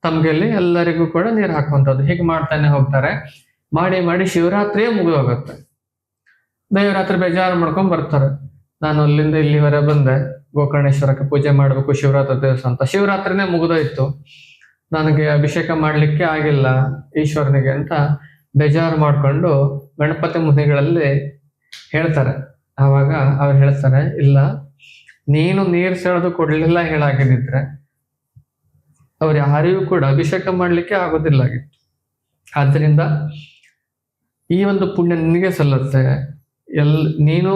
ತಮ್ಗೆಲ್ಲಿ ಎಲ್ಲರಿಗೂ ಕೂಡ ನೀರು ಹಾಕುವಂಥದ್ದು. ಹೀಗೆ ಮಾಡ್ತಾನೆ ಹೋಗ್ತಾರೆ. ಮಾಡಿ ಮಾಡಿ ಶಿವರಾತ್ರಿಯೇ ಮುಗಿದು ಹೋಗುತ್ತೆ ದೇವರಾತ್ರಿ ಬೇಜಾರು ಮಾಡ್ಕೊಂಡ್ ಬರ್ತಾರೆ. ನಾನು ಅಲ್ಲಿಂದ ಇಲ್ಲಿವರೆ ಬಂದೆ. ಗೋಕರ್ಣೇಶ್ವರಕ್ಕೆ ಪೂಜೆ ಮಾಡಬೇಕು, ಶಿವರಾತ್ರಿ ದಿವಸ ಅಂತ. ಶಿವರಾತ್ರಿನೇ ಮುಗಿದೋಯ್ತು. ನನಗೆ ಅಭಿಷೇಕ ಮಾಡ್ಲಿಕ್ಕೆ ಆಗಿಲ್ಲ, ಈಶ್ವರನಿಗೆ ಅಂತ ಬೇಜಾರು ಮಾಡ್ಕೊಂಡು ಗಣಪತಿ ಮುನಿಗಳಲ್ಲಿ ಹೇಳ್ತಾರೆ. ಆವಾಗ ಅವ್ರು ಹೇಳ್ತಾರೆ, ಇಲ್ಲ, ನೀನು ನೀರು ಸೆಳೆದು ಕೊಡ್ಲಿಲ್ಲ ಹೇಳಾಗಿದ್ದಿದ್ರೆ ಅವ್ರು ಯಾರಿಗೂ ಕೂಡ ಅಭಿಷೇಕ ಮಾಡ್ಲಿಕ್ಕೆ ಆಗೋದಿಲ್ಲ ಆಗಿತ್ತು ಆದ್ದರಿಂದ ಈ ಒಂದು ಪುಣ್ಯ ನಿನಗೆ ಸಲ್ಲುತ್ತೆ. ಎಲ್, ನೀನು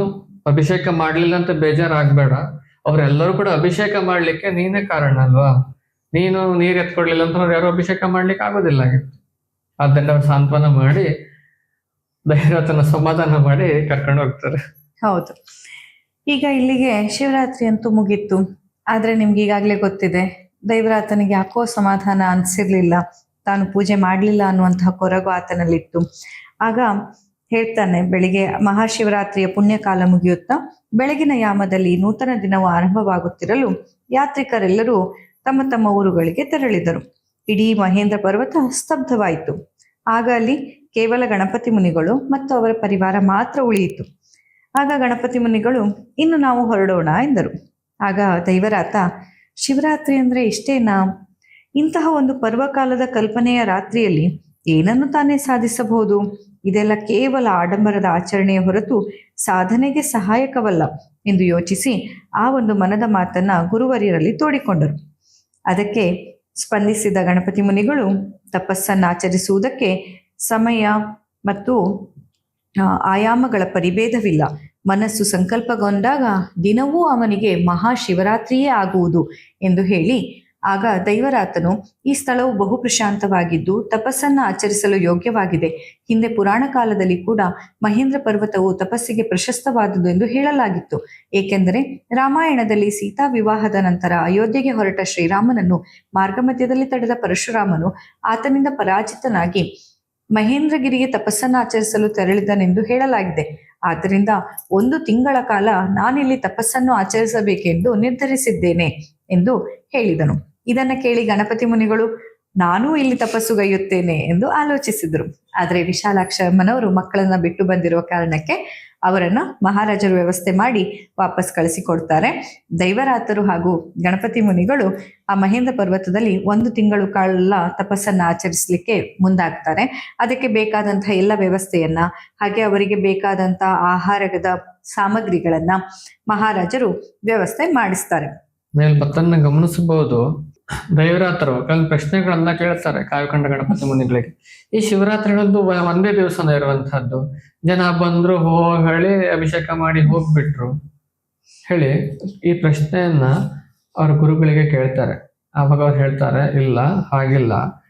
ಅಭಿಷೇಕ ಮಾಡ್ಲಿಲ್ಲ ಅಂತ ಬೇಜಾರಾಗಬೇಡ ಅವರೆಲ್ಲರೂ ಕೂಡ ಅಭಿಷೇಕ ಮಾಡ್ಲಿಕ್ಕೆ ನೀನೇ ಕಾರಣ ಅಲ್ವಾ? ನೀನು ನೀರ್ ಎತ್ಕೊಡ್ಲಿಲ್ಲ ಅಂತ ಅವ್ರು ಯಾರು ಅಭಿಷೇಕ ಮಾಡ್ಲಿಕ್ಕೆ ಆಗೋದಿಲ್ಲ ಆಗಿತ್ತು ಅವ್ರು ಸಾಂತ್ವನ ಮಾಡಿ ದೈರತನ ಸಮಾಧಾನ ಮಾಡಿ ಕರ್ಕೊಂಡು ಹೋಗ್ತಾರೆ. ಹೌದು. ಈಗ ಇಲ್ಲಿಗೆ ಶಿವರಾತ್ರಿ ಅಂತೂ ಮುಗೀತು. ಆದ್ರೆ ನಿಮ್ಗೆ ಈಗಾಗಲೇ ಗೊತ್ತಿದೆ, ದೈವರಾತನಿಗೆ ಯಾಕೋ ಸಮಾಧಾನ ಅನ್ಸಿರ್ಲಿಲ್ಲ. ತಾನು ಪೂಜೆ ಮಾಡಲಿಲ್ಲ ಅನ್ನುವಂತಹ ಕೊರಗು ಆತನಲ್ಲಿತ್ತು. ಆಗ ಹೇಳ್ತಾನೆ, ಬೆಳಿಗ್ಗೆ ಮಹಾಶಿವರಾತ್ರಿಯ ಪುಣ್ಯಕಾಲ ಮುಗಿಯುತ್ತಾ, ಬೆಳಗಿನ ಯಾಮದಲ್ಲಿ ನೂತನ ದಿನವು ಆರಂಭವಾಗುತ್ತಿರಲು ಯಾತ್ರಿಕರೆಲ್ಲರೂ ತಮ್ಮ ತಮ್ಮ ಊರುಗಳಿಗೆ ತೆರಳಿದರು. ಇಡೀ ಮಹೇಂದ್ರ ಪರ್ವತ ಸ್ತಬ್ಧವಾಯಿತು. ಆಗ ಅಲ್ಲಿ ಕೇವಲ ಗಣಪತಿ ಮುನಿಗಳು ಮತ್ತು ಅವರ ಪರಿವಾರ ಮಾತ್ರ ಉಳಿಯಿತು. ಆಗ ಗಣಪತಿ ಮುನಿಗಳು, ಇನ್ನು ನಾವು ಹೊರಡೋಣ ಎಂದರು. ಆಗ ದೈವರಾತ, ಶಿವರಾತ್ರಿ ಅಂದ್ರೆ ಇಷ್ಟೇನಾ ಇಂತಹ ಒಂದು ಪರ್ವಕಾಲದ ಕಲ್ಪನೆಯ ರಾತ್ರಿಯಲ್ಲಿ ಏನನ್ನು ತಾನೇ ಸಾಧಿಸಬಹುದು? ಇದೆಲ್ಲ ಕೇವಲ ಆಡಂಬರದ ಆಚರಣೆಯ ಹೊರತು ಸಾಧನೆಗೆ ಸಹಾಯಕವಲ್ಲ ಎಂದು ಯೋಚಿಸಿ ಆ ಒಂದು ಮನದ ಮಾತನ್ನ ಗುರುವರಿಯರಲ್ಲಿ ತೋಡಿಕೊಂಡರು. ಅದಕ್ಕೆ ಸ್ಪಂದಿಸಿದ ಗಣಪತಿ ಮುನಿಗಳು ತಪಸ್ಸನ್ನು ಆಚರಿಸುವುದಕ್ಕೆ ಸಮಯ ಮತ್ತು ಆಯಾಮಗಳ ಪರಿಭೇದವಿಲ್ಲ. ಮನಸ್ಸು ಸಂಕಲ್ಪಗೊಂಡಾಗ ದಿನವೂ ಅವನಿಗೆ ಮಹಾಶಿವರಾತ್ರಿಯೇ ಆಗುವುದು ಎಂದು ಹೇಳಿ ಆಗ ದೈವರಾತನು ಈ ಸ್ಥಳವು ಬಹು ಪ್ರಶಾಂತವಾಗಿದ್ದು ತಪಸ್ಸನ್ನ ಆಚರಿಸಲು ಯೋಗ್ಯವಾಗಿದೆ. ಹಿಂದೆ ಪುರಾಣ ಕಾಲದಲ್ಲಿ ಕೂಡ ಮಹೇಂದ್ರ ಪರ್ವತವು ತಪಸ್ಸಿಗೆ ಪ್ರಶಸ್ತವಾದುದು ಎಂದು ಹೇಳಲಾಗಿತ್ತು. ಏಕೆಂದರೆ ರಾಮಾಯಣದಲ್ಲಿ ಸೀತಾ ವಿವಾಹದ ನಂತರ ಅಯೋಧ್ಯೆಗೆ ಹೊರಟ ಶ್ರೀರಾಮನನ್ನು ಮಾರ್ಗಮಧ್ಯದಲ್ಲಿ ತಡೆದ ಪರಶುರಾಮನು ಆತನಿಂದ ಪರಾಜಿತನಾಗಿ ಮಹೇಂದ್ರಗಿರಿಗೆ ತಪಸ್ಸನ್ನು ಆಚರಿಸಲು ತೆರಳಿದನೆಂದು ಹೇಳಲಾಗಿದೆ. ಆದ್ದರಿಂದ ಒಂದು ತಿಂಗಳ ಕಾಲ ನಾನಿಲ್ಲಿ ತಪಸ್ಸನ್ನು ಆಚರಿಸಬೇಕೆಂದು ನಿರ್ಧರಿಸಿದ್ದೇನೆ ಎಂದು ಹೇಳಿದನು. ಇದನ್ನ ಕೇಳಿ ಗಣಪತಿ ಮುನಿಗಳು, ನಾನೂ ಇಲ್ಲಿ ತಪಸ್ಸುಗೈಯುತ್ತೇನೆ ಎಂದು ಆಲೋಚಿಸಿದ್ರು. ಆದ್ರೆ ವಿಶಾಲಾಕ್ಷಮ್ಮನವರು ಮಕ್ಕಳನ್ನ ಬಿಟ್ಟು ಬಂದಿರುವ ಕಾರಣಕ್ಕೆ ಅವರನ್ನ ಮಹಾರಾಜರು ವ್ಯವಸ್ಥೆ ಮಾಡಿ ವಾಪಸ್ ಕಳಿಸಿಕೊಡ್ತಾರೆ. ದೈವರಾತರು ಹಾಗೂ ಗಣಪತಿ ಮುನಿಗಳು ಆ ಮಹೇಂದ್ರ ಪರ್ವತದಲ್ಲಿ ಒಂದು ತಿಂಗಳು ಕಾಲ ತಪಸ್ಸನ್ನ ಆಚರಿಸಲಿಕ್ಕೆ ಮುಂದಾಗ್ತಾರೆ. ಅದಕ್ಕೆ ಬೇಕಾದಂತಹ ಎಲ್ಲ ವ್ಯವಸ್ಥೆಯನ್ನ, ಹಾಗೆ ಅವರಿಗೆ ಬೇಕಾದಂತಹ ಆಹಾರದ ಸಾಮಗ್ರಿಗಳನ್ನ ಮಹಾರಾಜರು ವ್ಯವಸ್ಥೆ ಮಾಡಿಸ್ತಾರೆ. ಭಕ್ತನ್ನ ಗಮನಿಸಬಹುದು. ದೈವರಾತರು ಕೆಲವು ಪ್ರಶ್ನೆಗಳನ್ನ ಕೇಳ್ತಾರೆ ಕಾವ್ಯಖಂಡ ಗಣಪತಿ ಮುನಿಗಳಿಗೆ. ಈ ಶಿವರಾತ್ರಿ ಒಂದು ಒಂದೇ ದಿವಸನ ಇರುವಂತಹದ್ದು. ಜನ ಬಂದ್ರು, ಹೋ ಅಭಿಷೇಕ ಮಾಡಿ ಹೋಗ್ಬಿಟ್ರು. ಹೇಳಿ ಈ ಪ್ರಶ್ನೆಯನ್ನ ಅವ್ರ ಗುರುಗಳಿಗೆ ಕೇಳ್ತಾರೆ. ಆವಾಗ ಅವ್ರು ಹೇಳ್ತಾರೆ, ಇಲ್ಲ, ಹಾಗಿಲ್ಲ.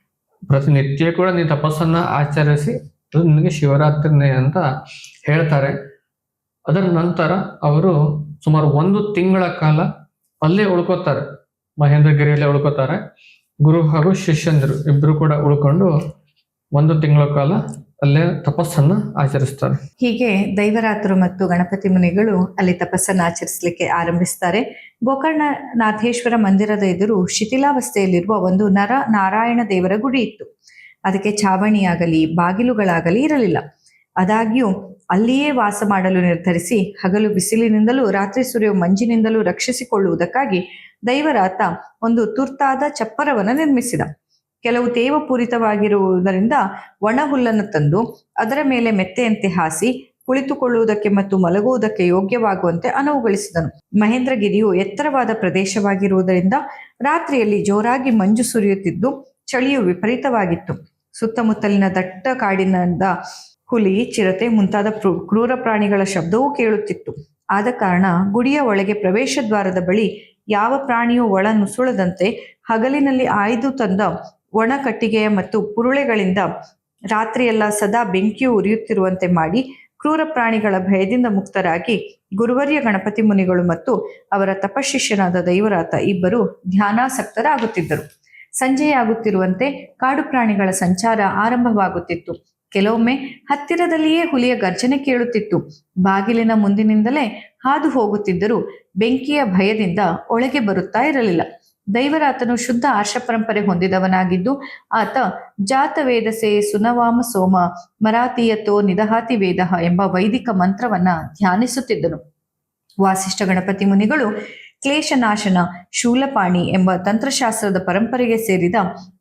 ಪ್ರತಿನಿತ್ಯ ಕೂಡ ನೀ ತಪಸ್ಸನ್ನ ಆಚರಿಸಿ ನಿನಗೆ ಶಿವರಾತ್ರಿನೇ ಅಂತ ಹೇಳ್ತಾರೆ. ಅದರ ನಂತರ ಅವರು ಸುಮಾರು ಒಂದು ತಿಂಗಳ ಕಾಲ ಅಲ್ಲೇ ಉಳ್ಕೋತಾರೆ. ಮಹೇಂದ್ರಗಿರಿಯಲ್ಲೇ ಉಳ್ಕೋತಾರೆ. ಗುರು ಹಾಗೂ ಶಿಷ್ಯಂದರು ಇಬ್ರು ಕೂಡ ಉಳ್ಕೊಂಡು ಒಂದು ತಿಂಗಳ ಕಾಲ ಅಲ್ಲೇ ತಪಸ್ಸನ್ನ ಆಚರಿಸ್ತಾರೆ. ಹೀಗೆ ದೈವರಾತ್ರು ಮತ್ತು ಗಣಪತಿ ಮುನಿಗಳು ಅಲ್ಲಿ ತಪಸ್ಸನ್ನು ಆಚರಿಸಲಿಕ್ಕೆ ಆರಂಭಿಸ್ತಾರೆ. ಗೋಕರ್ಣ ನಾಥೇಶ್ವರ ಮಂದಿರದ ಎದುರು ಶಿಥಿಲಾವಸ್ಥೆಯಲ್ಲಿರುವ ಒಂದು ನರ ನಾರಾಯಣ ದೇವರ ಗುಡಿ ಇತ್ತು. ಅದಕ್ಕೆ ಚಾವಣಿಯಾಗಲಿ ಬಾಗಿಲುಗಳಾಗಲಿ ಇರಲಿಲ್ಲ. ಆದಾಗ್ಯೂ ಅಲ್ಲಿಯೇ ವಾಸ ಮಾಡಲು ನಿರ್ಧರಿಸಿ ಹಗಲು ಬಿಸಿಲಿನಿಂದಲೂ ರಾತ್ರಿ ಸುರಿಯುವ ಮಂಜಿನಿಂದಲೂ ರಕ್ಷಿಸಿಕೊಳ್ಳುವುದಕ್ಕಾಗಿ ದೈವರಾತ ಒಂದು ತುರ್ತಾದ ಚಪ್ಪರವನ್ನು ನಿರ್ಮಿಸಿದ. ಕೆಲವು ತೇವಪೂರಿತವಾಗಿರುವುದರಿಂದ ಒಣ ಹುಲ್ಲನ್ನು ತಂದು ಅದರ ಮೇಲೆ ಮೆತ್ತೆಯಂತೆ ಹಾಸಿ ಕುಳಿತುಕೊಳ್ಳುವುದಕ್ಕೆ ಮತ್ತು ಮಲಗುವುದಕ್ಕೆ ಯೋಗ್ಯವಾಗುವಂತೆ ಅನುವುಗೊಳಿಸಿದನು. ಮಹೇಂದ್ರಗಿರಿಯು ಎತ್ತರವಾದ ಪ್ರದೇಶವಾಗಿರುವುದರಿಂದ ರಾತ್ರಿಯಲ್ಲಿ ಜೋರಾಗಿ ಮಂಜು ಸುರಿಯುತ್ತಿದ್ದು ಚಳಿಯು ವಿಪರೀತವಾಗಿತ್ತು. ಸುತ್ತಮುತ್ತಲಿನ ದಟ್ಟ ಕಾಡಿನಿಂದ ಹುಲಿ, ಚಿರತೆ ಮುಂತಾದ ಕ್ರೂರ ಪ್ರಾಣಿಗಳ ಶಬ್ದವೂ ಕೇಳುತ್ತಿತ್ತು. ಆದ ಕಾರಣ ಗುಡಿಯ ಒಳಗೆ ಪ್ರವೇಶ ದ್ವಾರದ ಬಳಿ ಯಾವ ಪ್ರಾಣಿಯೂ ಒಳ ನುಸುಳದಂತೆ ಹಗಲಿನಲ್ಲಿ ಆಯ್ದು ತಂದ ಒಣ ಕಟ್ಟಿಗೆಯ ಮತ್ತು ಪುರುಳೆಗಳಿಂದ ರಾತ್ರಿಯೆಲ್ಲ ಸದಾ ಬೆಂಕಿಯು ಉರಿಯುತ್ತಿರುವಂತೆ ಮಾಡಿ ಕ್ರೂರ ಪ್ರಾಣಿಗಳ ಭಯದಿಂದ ಮುಕ್ತರಾಗಿ ಗುರುವರ್ಯ ಗಣಪತಿ ಮುನಿಗಳು ಮತ್ತು ಅವರ ತಪಶಿಷ್ಯನಾದ ದೈವರಾತ ಇಬ್ಬರು ಧ್ಯಾನಾಸಕ್ತರಾಗುತ್ತಿದ್ದರು. ಸಂಜೆಯಾಗುತ್ತಿರುವಂತೆ ಕಾಡು ಪ್ರಾಣಿಗಳ ಸಂಚಾರ ಆರಂಭವಾಗುತ್ತಿತ್ತು. ಕೆಲವೊಮ್ಮೆ ಹತ್ತಿರದಲ್ಲಿಯೇ ಹುಲಿಯ ಗರ್ಜನೆ ಕೇಳುತ್ತಿತ್ತು. ಬಾಗಿಲಿನ ಮುಂದಿನಿಂದಲೇ ಹಾದು ಹೋಗುತ್ತಿದ್ದರೂ ಬೆಂಕಿಯ ಭಯದಿಂದ ಒಳಗೆ ಬರುತ್ತಾ ಇರಲಿಲ್ಲ. ದೈವರಾತನು ಶುದ್ಧ ಆರ್ಷ ಪರಂಪರೆ ಹೊಂದಿದವನಾಗಿದ್ದು, ಆತ ಜಾತ ವೇದಸೆ ಸುನವಾಮ ಸೋಮ ಮರಾತೀಯತೋ ನಿದಹಾತಿ ವೇದ ಎಂಬ ವೈದಿಕ ಮಂತ್ರವನ್ನ ಧ್ಯಾನಿಸುತ್ತಿದ್ದನು. ವಾಸಿಷ್ಠ ಗಣಪತಿ ಮುನಿಗಳು ಕ್ಲೇಶನಾಶನ, ಶೂಲಪಾಣಿ ಎಂಬ ತಂತ್ರಶಾಸ್ತ್ರದ ಪರಂಪರೆಗೆ ಸೇರಿದ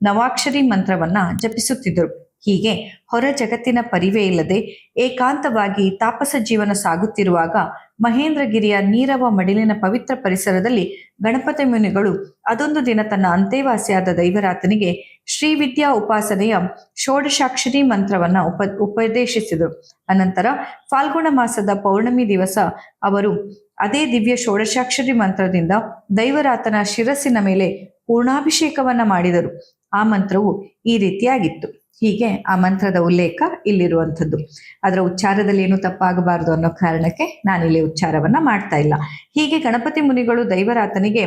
ನವಾಕ್ಷರಿ ಮಂತ್ರವನ್ನ ಜಪಿಸುತ್ತಿದ್ದರು. ಹೀಗೆ ಹೊರ ಜಗತ್ತಿನ ಪರಿವೇ ಇಲ್ಲದೆ ಏಕಾಂತವಾಗಿ ತಾಪಸ ಜೀವನ ಸಾಗುತ್ತಿರುವಾಗ ಮಹೇಂದ್ರಗಿರಿಯ ನೀರವ ಮಡಿಲಿನ ಪವಿತ್ರ ಪರಿಸರದಲ್ಲಿ ಗಣಪತಿ ಮುನಿಗಳು ಅದೊಂದು ದಿನ ತನ್ನ ಅಂತೇವಾಸಿಯಾದ ದೈವರಾತನಿಗೆ ಶ್ರೀವಿದ್ಯಾ ಉಪಾಸನೆಯ ಷೋಡಶಾಕ್ಷರಿ ಮಂತ್ರವನ್ನ ಉಪ, ಉಪದೇಶಿಸಿದರು. ಅನಂತರ ಫಾಲ್ಗುಣ ಮಾಸದ ಪೌರ್ಣಮಿ ದಿವಸ ಅವರು ಅದೇ ದಿವ್ಯ ಷೋಡಶಾಕ್ಷರಿ ಮಂತ್ರದಿಂದ ದೈವರಾತನ ಶಿರಸ್ಸಿನ ಮೇಲೆ ಪೂರ್ಣಾಭಿಷೇಕವನ್ನ ಮಾಡಿದರು. ಆ ಮಂತ್ರವು ಈ ರೀತಿಯಾಗಿತ್ತು. ಹೀಗೆ ಆ ಮಂತ್ರದ ಉಲ್ಲೇಖ ಇಲ್ಲಿರುವಂಥದ್ದು. ಅದರ ಉಚ್ಚಾರದಲ್ಲಿ ಏನು ತಪ್ಪಾಗಬಾರದು ಅನ್ನೋ ಕಾರಣಕ್ಕೆ ನಾನಿಲ್ಲಿ ಉಚ್ಚಾರವನ್ನ ಮಾಡ್ತಾ ಇಲ್ಲ. ಹೀಗೆ ಗಣಪತಿ ಮುನಿಗಳು ದೈವರಾತನಿಗೆ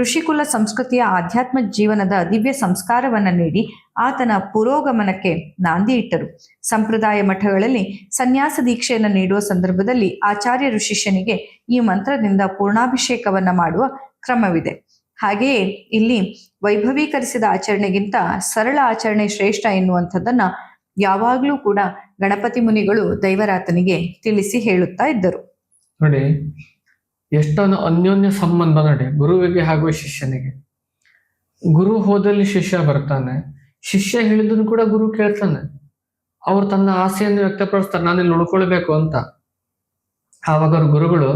ಋಷಿಕುಲ ಸಂಸ್ಕೃತಿಯ ಆಧ್ಯಾತ್ಮ ಜೀವನದ ದಿವ್ಯ ಸಂಸ್ಕಾರವನ್ನ ನೀಡಿ ಆತನ ಪುರೋಗಮನಕ್ಕೆ ನಾಂದಿ ಇಟ್ಟರು. ಸಂಪ್ರದಾಯ ಮಠಗಳಲ್ಲಿ ಸನ್ಯಾಸ ದೀಕ್ಷೆಯನ್ನು ನೀಡುವ ಸಂದರ್ಭದಲ್ಲಿ ಆಚಾರ್ಯ ಋಷಿಷ್ಯನಿಗೆ ಈ ಮಂತ್ರದಿಂದ ಪೂರ್ಣಾಭಿಷೇಕವನ್ನ ಮಾಡುವ ಕ್ರಮವಿದೆ. ಹಾಗೆಯೇ ಇಲ್ಲಿ ವೈಭವೀಕರಿಸಿದ ಆಚರಣೆಗಿಂತ ಸರಳ ಆಚರಣೆ ಶ್ರೇಷ್ಠ ಎನ್ನುವಂಥದ್ದನ್ನ ಯಾವಾಗಲೂ ಕೂಡ ಗಣಪತಿ ಮುನಿಗಳು ದೈವರಾತನಿಗೆ ತಿಳಿಸಿ ಹೇಳುತ್ತಾ ಇದ್ದರು. ನೋಡಿ, ಎಷ್ಟೊಂದು ಅನ್ಯೋನ್ಯ ಸಂಬಂಧ ನೋಡಿ, ಗುರುವಿಗೆ ಹಾಗೂ ಶಿಷ್ಯನಿಗೆ. ಗುರು ಹೋದಲ್ಲಿ ಶಿಷ್ಯ ಬರ್ತಾನೆ, ಶಿಷ್ಯ ಹೇಳಿದ್ರು ಕೂಡ ಗುರು ಕೇಳ್ತಾನೆ. ಅವ್ರು ತನ್ನ ಆಸೆಯನ್ನು ವ್ಯಕ್ತಪಡಿಸ್ತಾರೆ ನಾನು ಇಲ್ಲಿ ಉಳ್ಕೊಳ್ಬೇಕು ಅಂತ. ಆವಾಗ ಗುರುಗಳು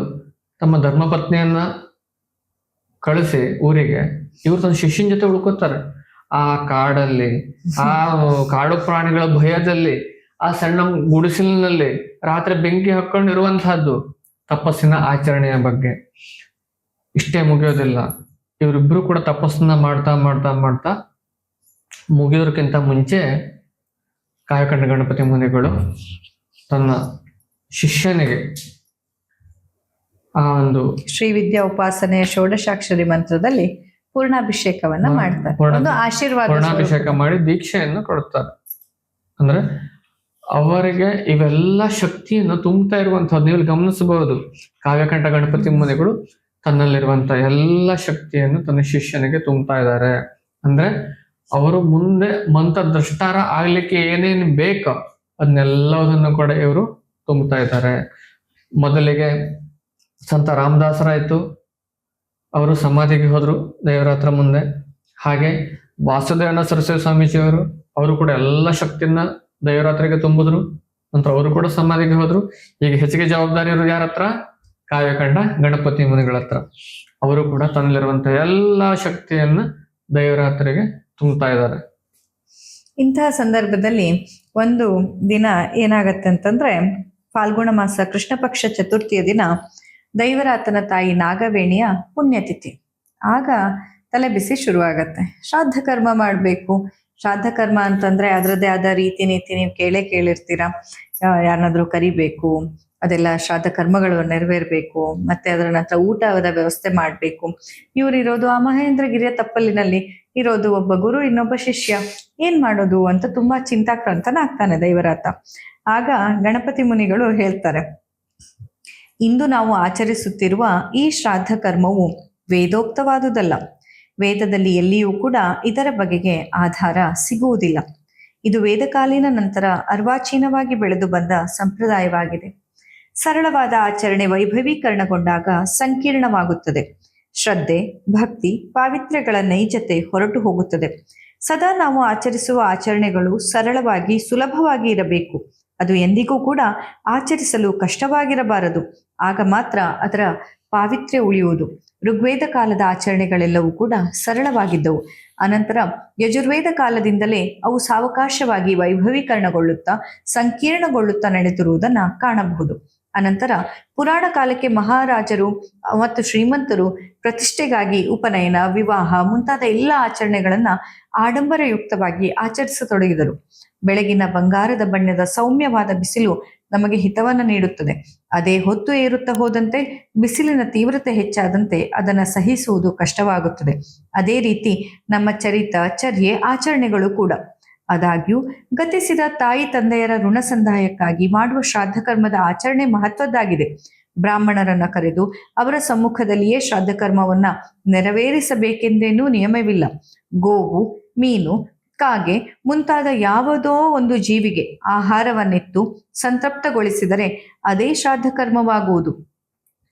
ತಮ್ಮ ಧರ್ಮಪತ್ನಿಯನ್ನ ಕಳಿಸಿ ಊರಿಗೆ. ಇವ್ರು ತನ್ನ ಶಿಷ್ಯನ ಜೊತೆ ಉಳ್ಕೋತಾರೆ. ಆ ಕಾಡಲ್ಲಿ, ಆ ಕಾಡು ಪ್ರಾಣಿಗಳ ಭಯದಲ್ಲಿ, ಆ ಸಣ್ಣ ಗುಡಿಸಲಿನಲ್ಲಿ ರಾತ್ರಿ ಬೆಂಕಿ ಹಾಕೊಂಡಿರುವಂತಹದ್ದು ತಪಸ್ಸಿನ ಆಚರಣೆಯ ಬಗ್ಗೆ. ಇಷ್ಟೇ ಮುಗಿಯೋದಿಲ್ಲ. ಇವರಿಬ್ರು ಕೂಡ ತಪಸ್ಸನ್ನ ಮಾಡ್ತಾ ಮಾಡ್ತಾ ಮಾಡ್ತಾ ಮುಗಿಯೋದಕ್ಕಿಂತ ಮುಂಚೆ ಕಾಯಕಂಡ ಗಣಪತಿ ಮುನಿಗಳು ತನ್ನ ಶಿಷ್ಯನಿಗೆ ಆ ಒಂದು ಶ್ರೀ ವಿದ್ಯಾ ಉಪಾಸನೆಯ ಷೋಡಶಾಕ್ಷರಿ ಮಂತ್ರದಲ್ಲಿ ಪೂರ್ಣಾಭಿಷೇಕವನ್ನ. ಮಾಡ್ತಾರೆ. ಒಂದು ಆಶೀರ್ವಾದ ಪೂರ್ಣಾಭಿಷೇಕ ಮಾಡಿ ದೀಕ್ಷೆಯನ್ನು ಕೊಡುತ್ತಾರೆ. ಅಂದ್ರೆ ಅವರಿಗೆ ಇವೆಲ್ಲ ಶಕ್ತಿಯನ್ನು ತುಂಬುತ್ತಾ ಇರುವಂತಹದ್ದು ನೀವು ಗಮನಿಸಬಹುದು. ಕಾವ್ಯಕಂಠ ಗಣಪತಿ ಮುನಿಗಳು ತನ್ನಲ್ಲಿರುವಂತ ಎಲ್ಲ ಶಕ್ತಿಯನ್ನು ತನ್ನ ಶಿಷ್ಯನಿಗೆ ತುಂಬುತ್ತಾ ಇದ್ದಾರೆ. ಅಂದ್ರೆ ಅವರು ಮುಂದೆ ಮಂತ್ರದ್ರಷ್ಟಾರ ಆಗ್ಲಿಕ್ಕೆ ಏನೇನು ಬೇಕೋ ಅದನ್ನೆಲ್ಲದನ್ನು ಕೂಡ ಇವರು ತುಂಬುತ್ತಾ ಇದ್ದಾರೆ. ಮೊದಲಿಗೆ ಸಂತ ರಾಮದಾಸರಾಯಿತು ಅವರು ಸಮಾಧಿಗೆ ಹೋದರು ದೇವರ ಹತ್ರ ಮುಂದೆ. ಹಾಗೆ ವಾಸುದೇವನ ಸರಸ್ವತಿ ಸ್ವಾಮೀಜಿಯವರು, ಅವರು ಕೂಡ ಎಲ್ಲ ಶಕ್ತಿಯನ್ನ ದೇವರ ಹತ್ರಕ್ಕೆ ತುಂಬಿದ್ರು. ನಂತರ ಅವರು ಕೂಡ ಸಮಾಧಿಗೆ ಹೋದ್ರು. ಈಗ ಹೆಚ್ಚಿಗೆ ಜವಾಬ್ದಾರಿ ಇರೋದು ಯಾರ ಹತ್ರ? ಕಾವ್ಯಕಂಡ, ಗಣಪತಿ ಮುನಿಗಳ ಹತ್ರ. ಅವರು ಕೂಡ ತನ್ನಲ್ಲಿರುವಂತಹ ಎಲ್ಲಾ ಶಕ್ತಿಯನ್ನ ದೇವರ ಹತ್ರಗೆ ತುಂಬುತ್ತಾ ಇದ್ದಾರೆ. ಇಂತಹ ಸಂದರ್ಭದಲ್ಲಿ ಒಂದು ದಿನ ಏನಾಗತ್ತೆ ಅಂತಂದ್ರೆ, ಫಾಲ್ಗುಣ ಮಾಸ ಕೃಷ್ಣ ಪಕ್ಷ ಚತುರ್ಥಿಯ ದಿನ ದೈವರಾತನ ತಾಯಿ ನಾಗವೇಣಿಯ ಪುಣ್ಯತಿಥಿ. ಆಗ ತಲೆ ಬಿಸಿ ಶುರುವಾಗತ್ತೆ. ಶ್ರಾದ್ದ ಕರ್ಮ ಮಾಡಬೇಕು. ಶ್ರಾದ್ದ ಕರ್ಮ ಅಂತಂದ್ರೆ ಅದರದ್ದೇ ಆದ ರೀತಿ ನೀತಿ ನೀವು ಕೇಳೇ ಕೇಳಿರ್ತೀರಾ. ಯಾರನ್ನಾದ್ರೂ ಕರಿಬೇಕು, ಅದೆಲ್ಲ ಶ್ರಾದ್ದ ಕರ್ಮಗಳು ನೆರವೇರ್ಬೇಕು, ಮತ್ತೆ ಅದರ ನಂತರ ಊಟದ ವ್ಯವಸ್ಥೆ ಮಾಡಬೇಕು. ಇರೋದು ಆ ಮಹೇಂದ್ರಗಿರಿಯ ತಪ್ಪಲಿನಲ್ಲಿ ಇರೋದು ಒಬ್ಬ ಗುರು, ಇನ್ನೊಬ್ಬ ಶಿಷ್ಯ. ಏನ್ ಮಾಡೋದು ಅಂತ ತುಂಬಾ ಚಿಂತಾಕ್ರಾಂತನಾಗ್ತಾನೆ ದೈವರಾತ. ಆಗ ಗಣಪತಿ ಮುನಿಗಳು ಹೇಳ್ತಾರೆ ಇಂದು ನಾವು ಆಚರಿಸುತ್ತಿರುವ ಈ ಶ್ರಾದ್ದ ಕರ್ಮವು ವೇದೋಕ್ತವಾದುದಲ್ಲ. ವೇದದಲ್ಲಿ ಎಲ್ಲಿಯೂ ಕೂಡ ಇದರ ಬಗೆಗೆ ಆಧಾರ ಸಿಗುವುದಿಲ್ಲ. ಇದು ವೇದಕಾಲೀನ ನಂತರ ಅರ್ವಾಚೀನವಾಗಿ ಬೆಳೆದು ಬಂದ ಸಂಪ್ರದಾಯವಾಗಿದೆ. ಸರಳವಾದ ಆಚರಣೆ ವೈಭವೀಕರಣಗೊಂಡಾಗ ಸಂಕೀರ್ಣವಾಗುತ್ತದೆ. ಶ್ರದ್ಧೆ, ಭಕ್ತಿ, ಪಾವಿತ್ರ್ಯಗಳ ನೈಜತೆ ಹೊರಟು ಹೋಗುತ್ತದೆ. ಸದಾ ನಾವು ಆಚರಿಸುವ ಆಚರಣೆಗಳು ಸರಳವಾಗಿ ಸುಲಭವಾಗಿ ಇರಬೇಕು. ಅದು ಎಂದಿಗೂ ಕೂಡ ಆಚರಿಸಲು ಕಷ್ಟವಾಗಿರಬಾರದು. ಆಗ ಮಾತ್ರ ಅದರ ಪಾವಿತ್ರ್ಯ ಉಳಿಯುವುದು. ಋಗ್ವೇದ ಕಾಲದ ಆಚರಣೆಗಳೆಲ್ಲವೂ ಕೂಡ ಸರಳವಾಗಿದ್ದವು. ಅನಂತರ ಯಜುರ್ವೇದ ಕಾಲದಿಂದಲೇ ಅವು ಸಾವಕಾಶವಾಗಿ ವೈಭವೀಕರಣಗೊಳ್ಳುತ್ತಾ ಸಂಕೀರ್ಣಗೊಳ್ಳುತ್ತಾ ನಡೆದಿರುವುದನ್ನ ಕಾಣಬಹುದು. ಅನಂತರ ಪುರಾಣ ಕಾಲಕ್ಕೆ ಮಹಾರಾಜರು ಮತ್ತು ಶ್ರೀಮಂತರು ಪ್ರತಿಷ್ಠೆಗಾಗಿ ಉಪನಯನ, ವಿವಾಹ ಮುಂತಾದ ಎಲ್ಲ ಆಚರಣೆಗಳನ್ನ ಆಡಂಬರಯುಕ್ತವಾಗಿ ಆಚರಿಸತೊಡಗಿದರು. ಬೆಳಗಿನ ಬಂಗಾರದ ಬಣ್ಣದ ಸೌಮ್ಯವಾದ ಬಿಸಿಲು ನಮಗೆ ಹಿತವನ್ನ ನೀಡುತ್ತದೆ. ಅದೇ ಹೊತ್ತು ಏರುತ್ತಾ ಹೋದಂತೆ ಬಿಸಿಲಿನ ತೀವ್ರತೆ ಹೆಚ್ಚಾದಂತೆ ಅದನ್ನ ಸಹಿಸುವುದು ಕಷ್ಟವಾಗುತ್ತದೆ. ಅದೇ ರೀತಿ ನಮ್ಮ ಚರಿತ, ಚರ್ಯೆ, ಆಚರಣೆಗಳು ಕೂಡ. ಆದಾಗ್ಯೂ, ಗತಿಸಿದ ತಾಯಿ ತಂದೆಯರ ಋಣ ಸಂದಾಯಕ್ಕಾಗಿ ಮಾಡುವ ಶ್ರಾದ್ದ ಕರ್ಮದ ಆಚರಣೆ ಮಹತ್ವದ್ದಾಗಿದೆ. ಬ್ರಾಹ್ಮಣರನ್ನ ಕರೆದು ಅವರ ಸಮ್ಮುಖದಲ್ಲಿಯೇ ಶ್ರಾದ್ದ ಕರ್ಮವನ್ನ ನೆರವೇರಿಸಬೇಕೆಂದೇನೂ ನಿಯಮವಿಲ್ಲ. ಗೋವು, ಮೀನು ಕಾಗೆ ಮುಂತಾದ ಯಾವುದೋ ಒಂದು ಜೀವಿಗೆ ಆಹಾರವನ್ನಿತ್ತು ಸಂತೃಪ್ತಗೊಳಿಸಿದರೆ ಅದೇ ಶ್ರಾದ್ದ ಕರ್ಮವಾಗುವುದು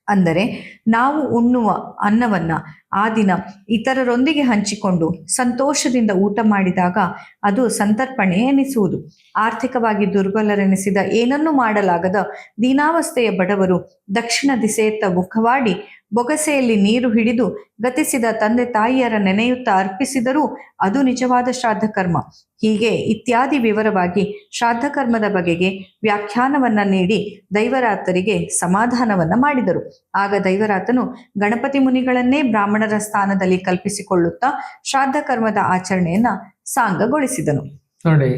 ಅಂದರೆ ನಾವು ಉಣ್ಣುವ ಅನ್ನವನ್ನ ಆ ದಿನ ಇತರರೊಂದಿಗೆ ಹಂಚಿಕೊಂಡು ಸಂತೋಷದಿಂದ ಊಟ ಮಾಡಿದಾಗ ಅದು ಸಂತರ್ಪಣೆ ಎನಿಸುವುದು. ಆರ್ಥಿಕವಾಗಿ ದುರ್ಬಲರೆನಿಸಿದ ಏನನ್ನೂ ಮಾಡಲಾಗದ ದೀನಾವಸ್ಥೆಯ ಬಡವರು ದಕ್ಷಿಣ ದಿಸೆಯತ್ತ ಮುಖವಾಡಿ ಬೊಗಸೆಯಲ್ಲಿ ನೀರು ಹಿಡಿದು ಗತಿಸಿದ ತಂದೆ ತಾಯಿಯರ ನೆನೆಯುತ್ತಾ ಅರ್ಪಿಸಿದರೂ ಅದು ನಿಜವಾದ ಶ್ರಾದ್ದ ಕರ್ಮ ಹೀಗೆ ಇತ್ಯಾದಿ ವಿವರವಾಗಿ ಶ್ರಾದ್ದ ಕರ್ಮದ ಬಗೆಗೆ ವ್ಯಾಖ್ಯಾನವನ್ನ ನೀಡಿ ದೈವರಾತರಿಗೆ ಸಮಾಧಾನವನ್ನ ಮಾಡಿದರು. ಆಗ ದೈವರಾತನು ಗಣಪತಿ ಮುನಿಗಳನ್ನೇ ಬ್ರಾಹ್ಮಣರ ಸ್ಥಾನದಲ್ಲಿ ಕಲ್ಪಿಸಿಕೊಳ್ಳುತ್ತಾ ಶ್ರಾದ್ದ ಕರ್ಮದ ಆಚರಣೆಯನ್ನ ಸಾಂಗಗೊಳಿಸಿದನು. ನೋಡಿ,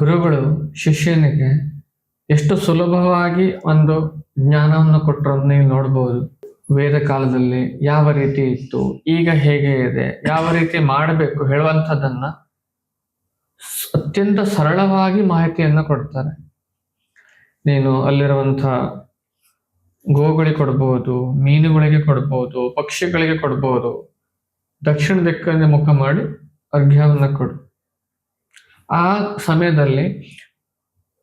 ಗುರುಗಳು ಶಿಷ್ಯನಿಗೆ ಎಷ್ಟು ಸುಲಭವಾಗಿ ಒಂದು ಜ್ಞಾನವನ್ನು ಕೊಟ್ಟರು ನೀವು ನೋಡ್ಬೋದು. ವೇದ ಕಾಲದಲ್ಲಿ ಯಾವ ರೀತಿ ಇತ್ತು, ಈಗ ಹೇಗೆ ಇದೆ, ಯಾವ ರೀತಿ ಮಾಡಬೇಕು ಹೇಳುವಂಥದ್ದನ್ನ ಅತ್ಯಂತ ಸರಳವಾಗಿ ಮಾಹಿತಿಯನ್ನು ಕೊಡ್ತಾರೆ. ನೀನು ಅಲ್ಲಿರುವಂಥ ಗೋಗಳಿಗೆ ಕೊಡ್ಬೋದು ಮೀನುಗಳಿಗೆ ಕೊಡ್ಬೋದು ಪಕ್ಷಿಗಳಿಗೆ ಕೊಡ್ಬೋದು ದಕ್ಷಿಣ ದಿಕ್ಕಿನ ಮುಖ ಮಾಡಿ ಅರ್ಘ್ಯವನ್ನ ಕೊಡು. ಆ ಸಮಯದಲ್ಲಿ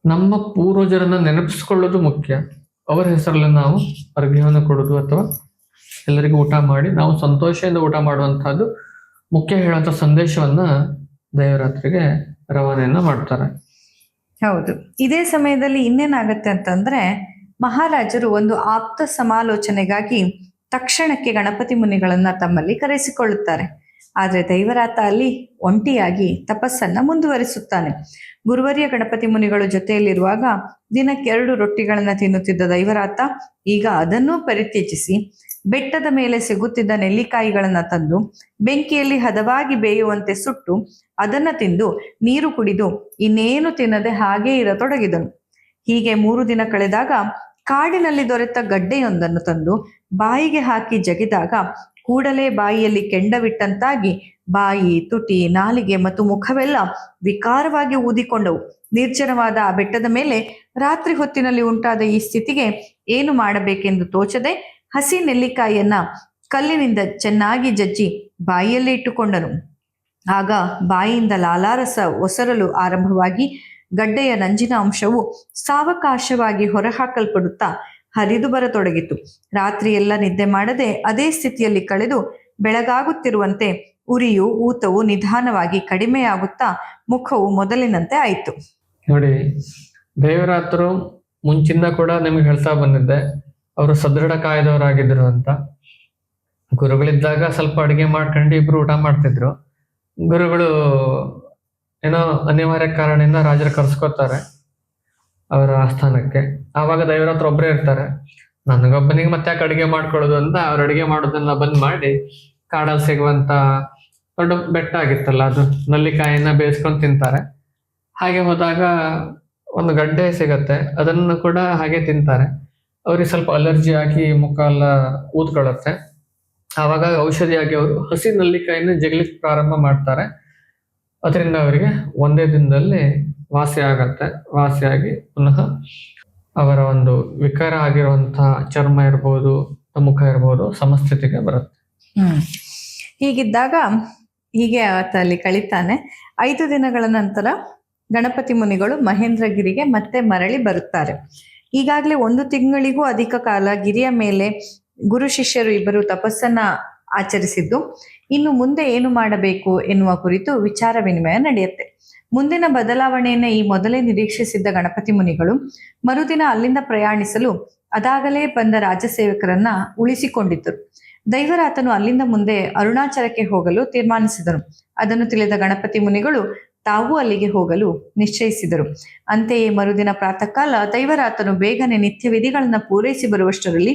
ನಮ್ಮ ಪೂರ್ವಜರನ್ನ ನೆನಪಿಸ್ಕೊಳ್ಳೋದು ಮುಖ್ಯ. ಅವರ ಹೆಸರಲ್ಲಿ ನಾವು ಅರ್ಘ್ಯವನ್ನು ಕೊಡೋದು ಅಥವಾ ಎಲ್ಲರಿಗೂ ಊಟ ಮಾಡಿ ನಾವು ಸಂತೋಷದಿಂದ ಊಟ ಮಾಡುವಂತಹದ್ದು ಮುಖ್ಯ ಹೇಳುವಂತ ಸಂದೇಶವನ್ನ ದೇವರಾತ್ರಿಗೆ ರವಾನೆಯನ್ನ ಮಾಡ್ತಾರೆ. ಹೌದು. ಇದೇ ಸಮಯದಲ್ಲಿ ಇನ್ನೇನಾಗತ್ತೆ ಅಂತಂದ್ರೆ ಮಹಾರಾಜರು ಒಂದು ಆಪ್ತ ಸಮಾಲೋಚನೆಗಾಗಿ ತಕ್ಷಣಕ್ಕೆ ಗಣಪತಿ ಮುನಿಗಳನ್ನ ತಮ್ಮಲ್ಲಿ ಕರೆಸಿಕೊಳ್ಳುತ್ತಾರೆ. ಆದ್ರೆ ದೈವರಾತ ಅಲ್ಲಿ ಒಂಟಿಯಾಗಿ ತಪಸ್ಸನ್ನ ಮುಂದುವರಿಸುತ್ತಾನೆ. ಗುರುವರಿಯ ಗಣಪತಿ ಮುನಿಗಳು ಜೊತೆಯಲ್ಲಿರುವಾಗ ದಿನಕ್ಕೆ ಎರಡು ರೊಟ್ಟಿಗಳನ್ನ ತಿನ್ನುತ್ತಿದ್ದ ದೈವರಾತ ಈಗ ಅದನ್ನೂ ಪರಿತ್ಯಜಿಸಿ ಬೆಟ್ಟದ ಮೇಲೆ ಸಿಗುತ್ತಿದ್ದ ನೆಲ್ಲಿಕಾಯಿಗಳನ್ನ ತಂದು ಬೆಂಕಿಯಲ್ಲಿ ಹದವಾಗಿ ಬೇಯುವಂತೆ ಸುಟ್ಟು ಅದನ್ನ ತಿಂದು ನೀರು ಕುಡಿದು ಇನ್ನೇನು ತಿನ್ನದೆ ಹಾಗೇ ಇರತೊಡಗಿದನು. ಹೀಗೆ ಮೂರು ದಿನ ಕಳೆದಾಗ ಕಾಡಿನಲ್ಲಿ ದೊರೆತ ಗಡ್ಡೆಯೊಂದನ್ನು ತಂದು ಬಾಯಿಗೆ ಹಾಕಿ ಜಗಿದಾಗ ಕೂಡಲೇ ಬಾಯಿಯಲ್ಲಿ ಕೆಂಡವಿಟ್ಟಂತಾಗಿ ಬಾಯಿ, ತುಟಿ, ನಾಲಿಗೆ ಮತ್ತು ಮುಖವೆಲ್ಲ ವಿಕಾರವಾಗಿ ಊದಿಕೊಂಡವು. ನಿರ್ಜನವಾದ ಆ ಬೆಟ್ಟದ ಮೇಲೆ ರಾತ್ರಿ ಹೊತ್ತಿನಲ್ಲಿ ಉಂಟಾದ ಈ ಸ್ಥಿತಿಗೆ ಏನು ಮಾಡಬೇಕೆಂದು ತೋಚದೆ ಹಸಿ ನೆಲ್ಲಿಕಾಯಿಯನ್ನ ಕಲ್ಲಿನಿಂದ ಚೆನ್ನಾಗಿ ಜಜ್ಜಿ ಬಾಯಿಯಲ್ಲಿ ಇಟ್ಟುಕೊಂಡನು. ಆಗ ಬಾಯಿಯಿಂದ ಲಾಲಾರಸ ಒಸರಲು ಆರಂಭವಾಗಿ ಗಡ್ಡೆಯ ನಂಜಿನ ಅಂಶವು ಸಾವಕಾಶವಾಗಿ ಹೊರಹಾಕಲ್ಪಡುತ್ತಾ ಹರಿದು ಬರತೊಡಗಿತು. ರಾತ್ರಿ ಎಲ್ಲ ನಿದ್ದೆ ಮಾಡದೆ ಅದೇ ಸ್ಥಿತಿಯಲ್ಲಿ ಕಳೆದು ಬೆಳಗಾಗುತ್ತಿರುವಂತೆ ಉರಿಯು, ಊತವು ನಿಧಾನವಾಗಿ ಕಡಿಮೆಯಾಗುತ್ತಾ ಮುಖವು ಮೊದಲಿನಂತೆ ಆಯಿತು. ನೋಡಿ, ದೇವರಾತ್ರು ಮುಂಚಿಂದ ಕೂಡ ನಿಮಗೆ ಹೇಳ್ತಾ ಬಂದಿದ್ದೆ, ಅವರು ಸದೃಢ ಕಾಯ್ದವರಾಗಿದ್ರು ಅಂತ. ಗುರುಗಳಿದ್ದಾಗ ಸ್ವಲ್ಪ ಅಡಿಗೆ ಮಾಡ್ಕೊಂಡು ಇಬ್ರು ಊಟ ಮಾಡ್ತಿದ್ರು. ಗುರುಗಳು ಏನೋ ಅನಿವಾರ್ಯ ಕಾರಣದಿಂದ ರಾಜರು ಕರ್ಸ್ಕೊತಾರೆ ಅವರ ಆಸ್ಥಾನಕ್ಕೆ. ಆವಾಗ ದೈವರಾತ್ರ ಒಬ್ಬರೇ ಇರ್ತಾರೆ. ನನಗೊಬ್ಬನಿಗೆ ಮತ್ತೆ ಯಾಕೆ ಅಡುಗೆ ಮಾಡ್ಕೊಳ್ಳೋದು? ಅಂತ ಅವ್ರು ಅಡುಗೆ ಮಾಡೋದನ್ನ ಬಂದ್ ಮಾಡಿ ಕಾಡಲ್ಲಿ ಸಿಗುವಂತ ದೊಡ್ಡ ಬೆಟ್ಟ ಆಗಿತ್ತಲ್ಲ, ಅದು ನಲ್ಲಿಕಾಯಿನ ಬೇಯಿಸ್ಕೊಂಡು ತಿಂತಾರೆ. ಹಾಗೆ ಹೋದಾಗ ಒಂದು ಗಡ್ಡೆ ಸಿಗತ್ತೆ, ಅದನ್ನು ಕೂಡ ಹಾಗೆ ತಿಂತಾರೆ. ಅವ್ರಿಗೆ ಸ್ವಲ್ಪ ಅಲರ್ಜಿ ಆಗಿ ಮುಖ ಎಲ್ಲ ಊದ್ಕೊಳ್ಳುತ್ತೆ. ಆವಾಗ ಔಷಧಿಯಾಗಿ ಅವರು ಹಸಿ ನಲ್ಲಿಕಾಯಿನ ಜಗಲಿಕ್ಕೆ ಪ್ರಾರಂಭ ಮಾಡ್ತಾರೆ. ಅದರಿಂದ ಅವರಿಗೆ ಒಂದೇ ದಿನದಲ್ಲಿ ವಾಸಿ ಆಗತ್ತೆ. ವಾಸಿಯಾಗಿ ಪುನಃ ಅವರ ಒಂದು ವಿಕಾರ ಆಗಿರುವಂತಹ ಚರ್ಮ ಇರ್ಬೋದು ಮುಖ ಇರ್ಬೋದು, ಸಮಸ್ಥಿತಿಗೆ ಬರುತ್ತೆ. ಹೀಗಿದ್ದಾಗ ಹೀಗೆ ಆತ ಅಲ್ಲಿ ಕಳಿತಾನೆ. ಐದು ದಿನಗಳ ನಂತರ ಗಣಪತಿ ಮುನಿಗಳು ಮಹೇಂದ್ರಗಿರಿಗೆ ಮತ್ತೆ ಮರಳಿ ಬರುತ್ತಾರೆ. ಈಗಾಗಲೇ ಒಂದು ತಿಂಗಳಿಗೂ ಅಧಿಕ ಕಾಲ ಗಿರಿಯ ಮೇಲೆ ಗುರು ಶಿಷ್ಯರು ಇಬ್ಬರು ತಪಸ್ಸನ್ನ ಆಚರಿಸಿದ್ದು. ಇನ್ನು ಮುಂದೆ ಏನು ಮಾಡಬೇಕು ಎನ್ನುವ ಕುರಿತು ವಿಚಾರ ವಿನಿಮಯ ನಡೆಯುತ್ತೆ. ಮುಂದಿನ ಬದಲಾವಣೆಯನ್ನ ಈ ಮೊದಲೇ ನಿರೀಕ್ಷಿಸಿದ್ದ ಗಣಪತಿ ಮುನಿಗಳು ಮರುದಿನ ಅಲ್ಲಿಂದ ಪ್ರಯಾಣಿಸಲು ಅದಾಗಲೇ ಬಂದ ರಾಜಸೇವಕರನ್ನ ಉಳಿಸಿಕೊಂಡಿದ್ದರು. ದೈವರಾತನು ಅಲ್ಲಿಂದ ಮುಂದೆ ಅರುಣಾಚಲಕ್ಕೆ ಹೋಗಲು ತೀರ್ಮಾನಿಸಿದರು. ಅದನ್ನು ತಿಳಿದ ಗಣಪತಿ ಮುನಿಗಳು ತಾವು ಅಲ್ಲಿಗೆ ಹೋಗಲು ನಿಶ್ಚಯಿಸಿದರು. ಅಂತೆಯೇ ಮರುದಿನ ಪ್ರಾತಃ ಕಾಲ ದೈವರಾತನು ಬೇಗನೆ ನಿತ್ಯ ವಿಧಿಗಳನ್ನು ಪೂರೈಸಿ ಬರುವಷ್ಟರಲ್ಲಿ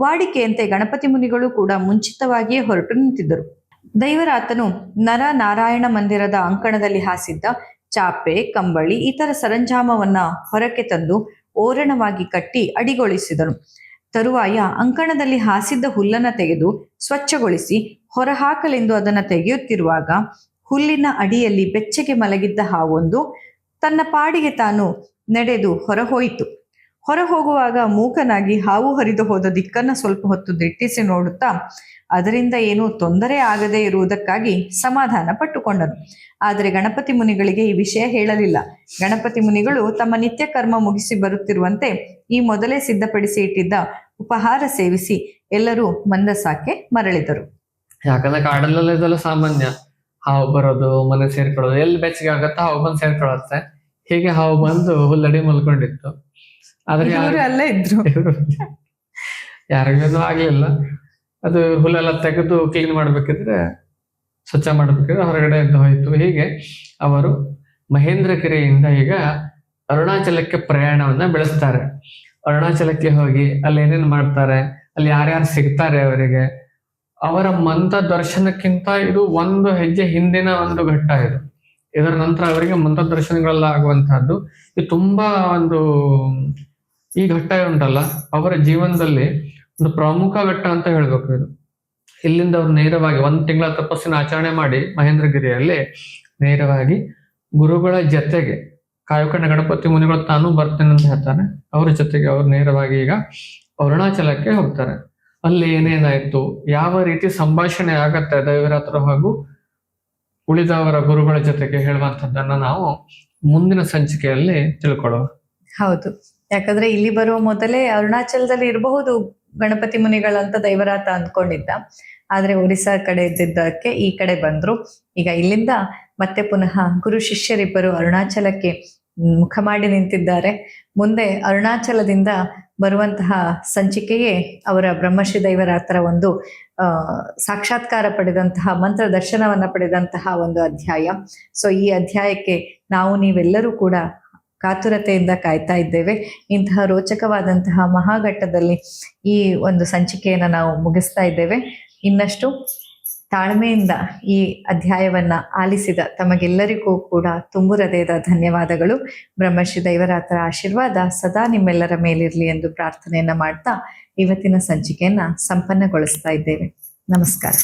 ವಾಡಿಕೆಯಂತೆ ಗಣಪತಿ ಮುನಿಗಳು ಕೂಡ ಮುಂಚಿತವಾಗಿಯೇ ಹೊರಟು ನಿಂತಿದ್ದರು. ದೈವರಾತನು ನರ ನಾರಾಯಣ ಮಂದಿರದ ಅಂಕಣದಲ್ಲಿ ಹಾಸಿದ್ದ ಚಾಪೆ, ಕಂಬಳಿ, ಇತರ ಸರಂಜಾಮವನ್ನ ಹೊರಕ್ಕೆ ತಂದು ಓರಣವಾಗಿ ಕಟ್ಟಿ ಅಡಿಗೊಳಿಸಿದನು. ತರುವಾಯ ಅಂಕಣದಲ್ಲಿ ಹಾಸಿದ್ದ ಹುಲ್ಲನ್ನ ತೆಗೆದು ಸ್ವಚ್ಛಗೊಳಿಸಿ ಹೊರಹಾಕಲೆಂದು ಅದನ್ನು ತೆಗೆಯುತ್ತಿರುವಾಗ ಹುಲ್ಲಿನ ಅಡಿಯಲ್ಲಿ ಬೆಚ್ಚಗೆ ಮಲಗಿದ್ದ ಹಾವೊಂದು ತನ್ನ ಪಾಡಿಗೆ ತಾನು ನಡೆದು ಹೊರಹೋಯಿತು. ಹೊರ ಹೋಗುವಾಗ ಮೂಕನಾಗಿ ಹಾವು ಹರಿದು ಹೋದ ದಿಕ್ಕನ್ನು ಸ್ವಲ್ಪ ಹೊತ್ತು ದಿಟ್ಟಿಸಿ ನೋಡುತ್ತಾ, ಅದರಿಂದ ಏನೂ ತೊಂದರೆ ಆಗದೇ ಇರುವುದಕ್ಕಾಗಿ ಸಮಾಧಾನ ಪಟ್ಟುಕೊಂಡನು. ಆದರೆ ಗಣಪತಿ ಮುನಿಗಳಿಗೆ ಈ ವಿಷಯ ಹೇಳಲಿಲ್ಲ. ಗಣಪತಿ ಮುನಿಗಳು ತಮ್ಮ ನಿತ್ಯ ಕರ್ಮ ಮುಗಿಸಿ ಬರುತ್ತಿರುವಂತೆ ಈ ಮೊದಲೇ ಸಿದ್ಧಪಡಿಸಿ ಇಟ್ಟಿದ್ದ ಉಪಹಾರ ಸೇವಿಸಿ ಎಲ್ಲರೂ ಮಂದಸಾಕ್ಕೆ ಮರಳಿದರು. ಯಾಕಂದ್ರೆ ಕಾಡಲ್ಲೆಲ್ಲ ಇದೆಲ್ಲ ಸಾಮಾನ್ಯ. ಹಾವು ಬರೋದು ಮನೆ ಸೇರ್ಕೊಳ್ಳೋದು, ಎಲ್ಲಿ ಬೆಚ್ಚಗೆ ಆಗತ್ತ ಹಾವು ಬಂದು ಸೇರ್ಕೊಳ್ಳುತ್ತೆ. ಹೀಗೆ ಹಾವು ಬಂದು ಹುಲ್ಲಡಿ ಮಲ್ಕೊಂಡಿತ್ತು. ಆದ್ರೆ ಅಲ್ಲೇ ಇದ್ರು. ಯಾರಿಗೂ ಆಗ್ಲಿಲ್ಲ. ಅದು ಹುಲ್ಲೆಲ್ಲ ತೆಗೆದು ಕ್ಲೀನ್ ಮಾಡ್ಬೇಕಿದ್ರೆ ಸ್ವಚ್ಛ ಮಾಡ್ಬೇಕಿದ್ರೆ ಹೊರಗಡೆ ಎದ್ದು ಹೋಯ್ತು. ಹೀಗೆ ಅವರು ಮಹೇಂದ್ರಗಿರಿಯಿಂದ ಈಗ ಅರುಣಾಚಲಕ್ಕೆ ಪ್ರಯಾಣವನ್ನ ಬೆಳೆಸ್ತಾರೆ. ಅರುಣಾಚಲಕ್ಕೆ ಹೋಗಿ ಅಲ್ಲಿ ಏನೇನು ಮಾಡ್ತಾರೆ ಅಲ್ಲಿ ಯಾರ್ಯಾರು ಸಿಗ್ತಾರೆ ಅವರಿಗೆ ಅವರ ಮಂತ್ರ ದರ್ಶನಕ್ಕಿಂತ ಇದು ಒಂದು ಹೆಜ್ಜೆ ಹಿಂದಿನ ಒಂದು ಘಟ್ಟ ಇದು. ಇದರ ನಂತರ ಅವರಿಗೆ ಮಂತ್ರ ದರ್ಶನಗಳೆಲ್ಲ ಆಗುವಂತಹದ್ದು ಇದು ತುಂಬಾ ಒಂದು ಈ ಘಟ್ಟ ಉಂಟಲ್ಲ ಅವರ ಜೀವನದಲ್ಲಿ ಒಂದು ಪ್ರಮುಖ ಘಟ್ಟ ಅಂತ ಹೇಳ್ಬೇಕು ಇದು. ಇಲ್ಲಿಂದ ಅವ್ರು ನೇರವಾಗಿ ಒಂದ್ ತಿಂಗಳ ತಪಸ್ಸಿನ ಆಚರಣೆ ಮಾಡಿ ಮಹೇಂದ್ರಗಿರಿಯಲ್ಲಿ ನೇರವಾಗಿ ಗುರುಗಳ ಜೊತೆಗೆ ಕಾಯಕಂಡ ಗಣಪತಿ ಮುನಿಗಳು ತಾನು ಬರ್ತೇನೆ ಅಂತ ಹೇಳ್ತಾರೆ. ಅವ್ರ ಜೊತೆಗೆ ಅವ್ರು ನೇರವಾಗಿ ಈಗ ಅರುಣಾಚಲಕ್ಕೆ ಹೋಗ್ತಾರೆ. ಅಲ್ಲಿ ಏನೇನಾಯ್ತು, ಯಾವ ರೀತಿ ಸಂಭಾಷಣೆ ಆಗತ್ತೆ ದೈವರಾತ್ರ ಹಾಗೂ ಉಳಿದವರ ಗುರುಗಳ ಜೊತೆಗೆ ಹೇಳುವಂತದ್ದನ್ನ ನಾವು ಮುಂದಿನ ಸಂಚಿಕೆಯಲ್ಲಿ ತಿಳ್ಕೊಳ್ಳೋಣ. ಹೌದು. ಯಾಕಂದ್ರೆ ಇಲ್ಲಿ ಬರುವ ಮೊದಲೇ ಅರುಣಾಚಲದಲ್ಲಿ ಇರಬಹುದು ಗಣಪತಿ ಮುನಿಗಳಂತ ದೈವರಾತ ಅಂದ್ಕೊಂಡಿದ್ದ. ಆದ್ರೆ ಒರಿಸ್ಸಾ ಕಡೆ ಇದ್ದಿದ್ದಕ್ಕೆ ಈ ಕಡೆ ಬಂದ್ರು. ಈಗ ಇಲ್ಲಿಂದ ಮತ್ತೆ ಪುನಃ ಗುರು ಶಿಷ್ಯರಿಬ್ಬರು ಅರುಣಾಚಲಕ್ಕೆ ಮುಖ ಮಾಡಿ ನಿಂತಿದ್ದಾರೆ. ಮುಂದೆ ಅರುಣಾಚಲದಿಂದ ಬರುವಂತಹ ಸಂಚಿಕೆಯೇ ಅವರ ಬ್ರಹ್ಮಶ್ರೀ ದೈವರಾತರ ಒಂದು ಸಾಕ್ಷಾತ್ಕಾರ ಪಡೆದಂತಹ, ಮಂತ್ರ ದರ್ಶನವನ್ನ ಪಡೆದಂತಹ ಒಂದು ಅಧ್ಯಾಯ. ಸೊ ಈ ಅಧ್ಯಾಯಕ್ಕೆ ನಾವು ನೀವೆಲ್ಲರೂ ಕೂಡ ಕಾತುರತೆಯಿಂದ ಕಾಯ್ತಾ ಇದ್ದೇವೆ. ಇಂತಹ ರೋಚಕವಾದಂತಹ ಮಹಾಘಟ್ಟದಲ್ಲಿ ಈ ಒಂದು ಸಂಚಿಕೆಯನ್ನು ನಾವು ಮುಗಿಸ್ತಾ ಇದ್ದೇವೆ. ಇನ್ನಷ್ಟು ತಾಳ್ಮೆಯಿಂದ ಈ ಅಧ್ಯಾಯವನ್ನ ಆಲಿಸಿದ ತಮಗೆಲ್ಲರಿಗೂ ಕೂಡ ತುಂಬು ಹೃದಯದ ಧನ್ಯವಾದಗಳು. ಬ್ರಹ್ಮಶ್ರೀ ದೈವರಾತರ ಆಶೀರ್ವಾದ ಸದಾ ನಿಮ್ಮೆಲ್ಲರ ಮೇಲಿರಲಿ ಎಂದು ಪ್ರಾರ್ಥನೆಯನ್ನ ಮಾಡ್ತಾ ಇವತ್ತಿನ ಸಂಚಿಕೆಯನ್ನ ಸಂಪನ್ನಗೊಳಿಸ್ತಾ ಇದ್ದೇವೆ. ನಮಸ್ಕಾರ.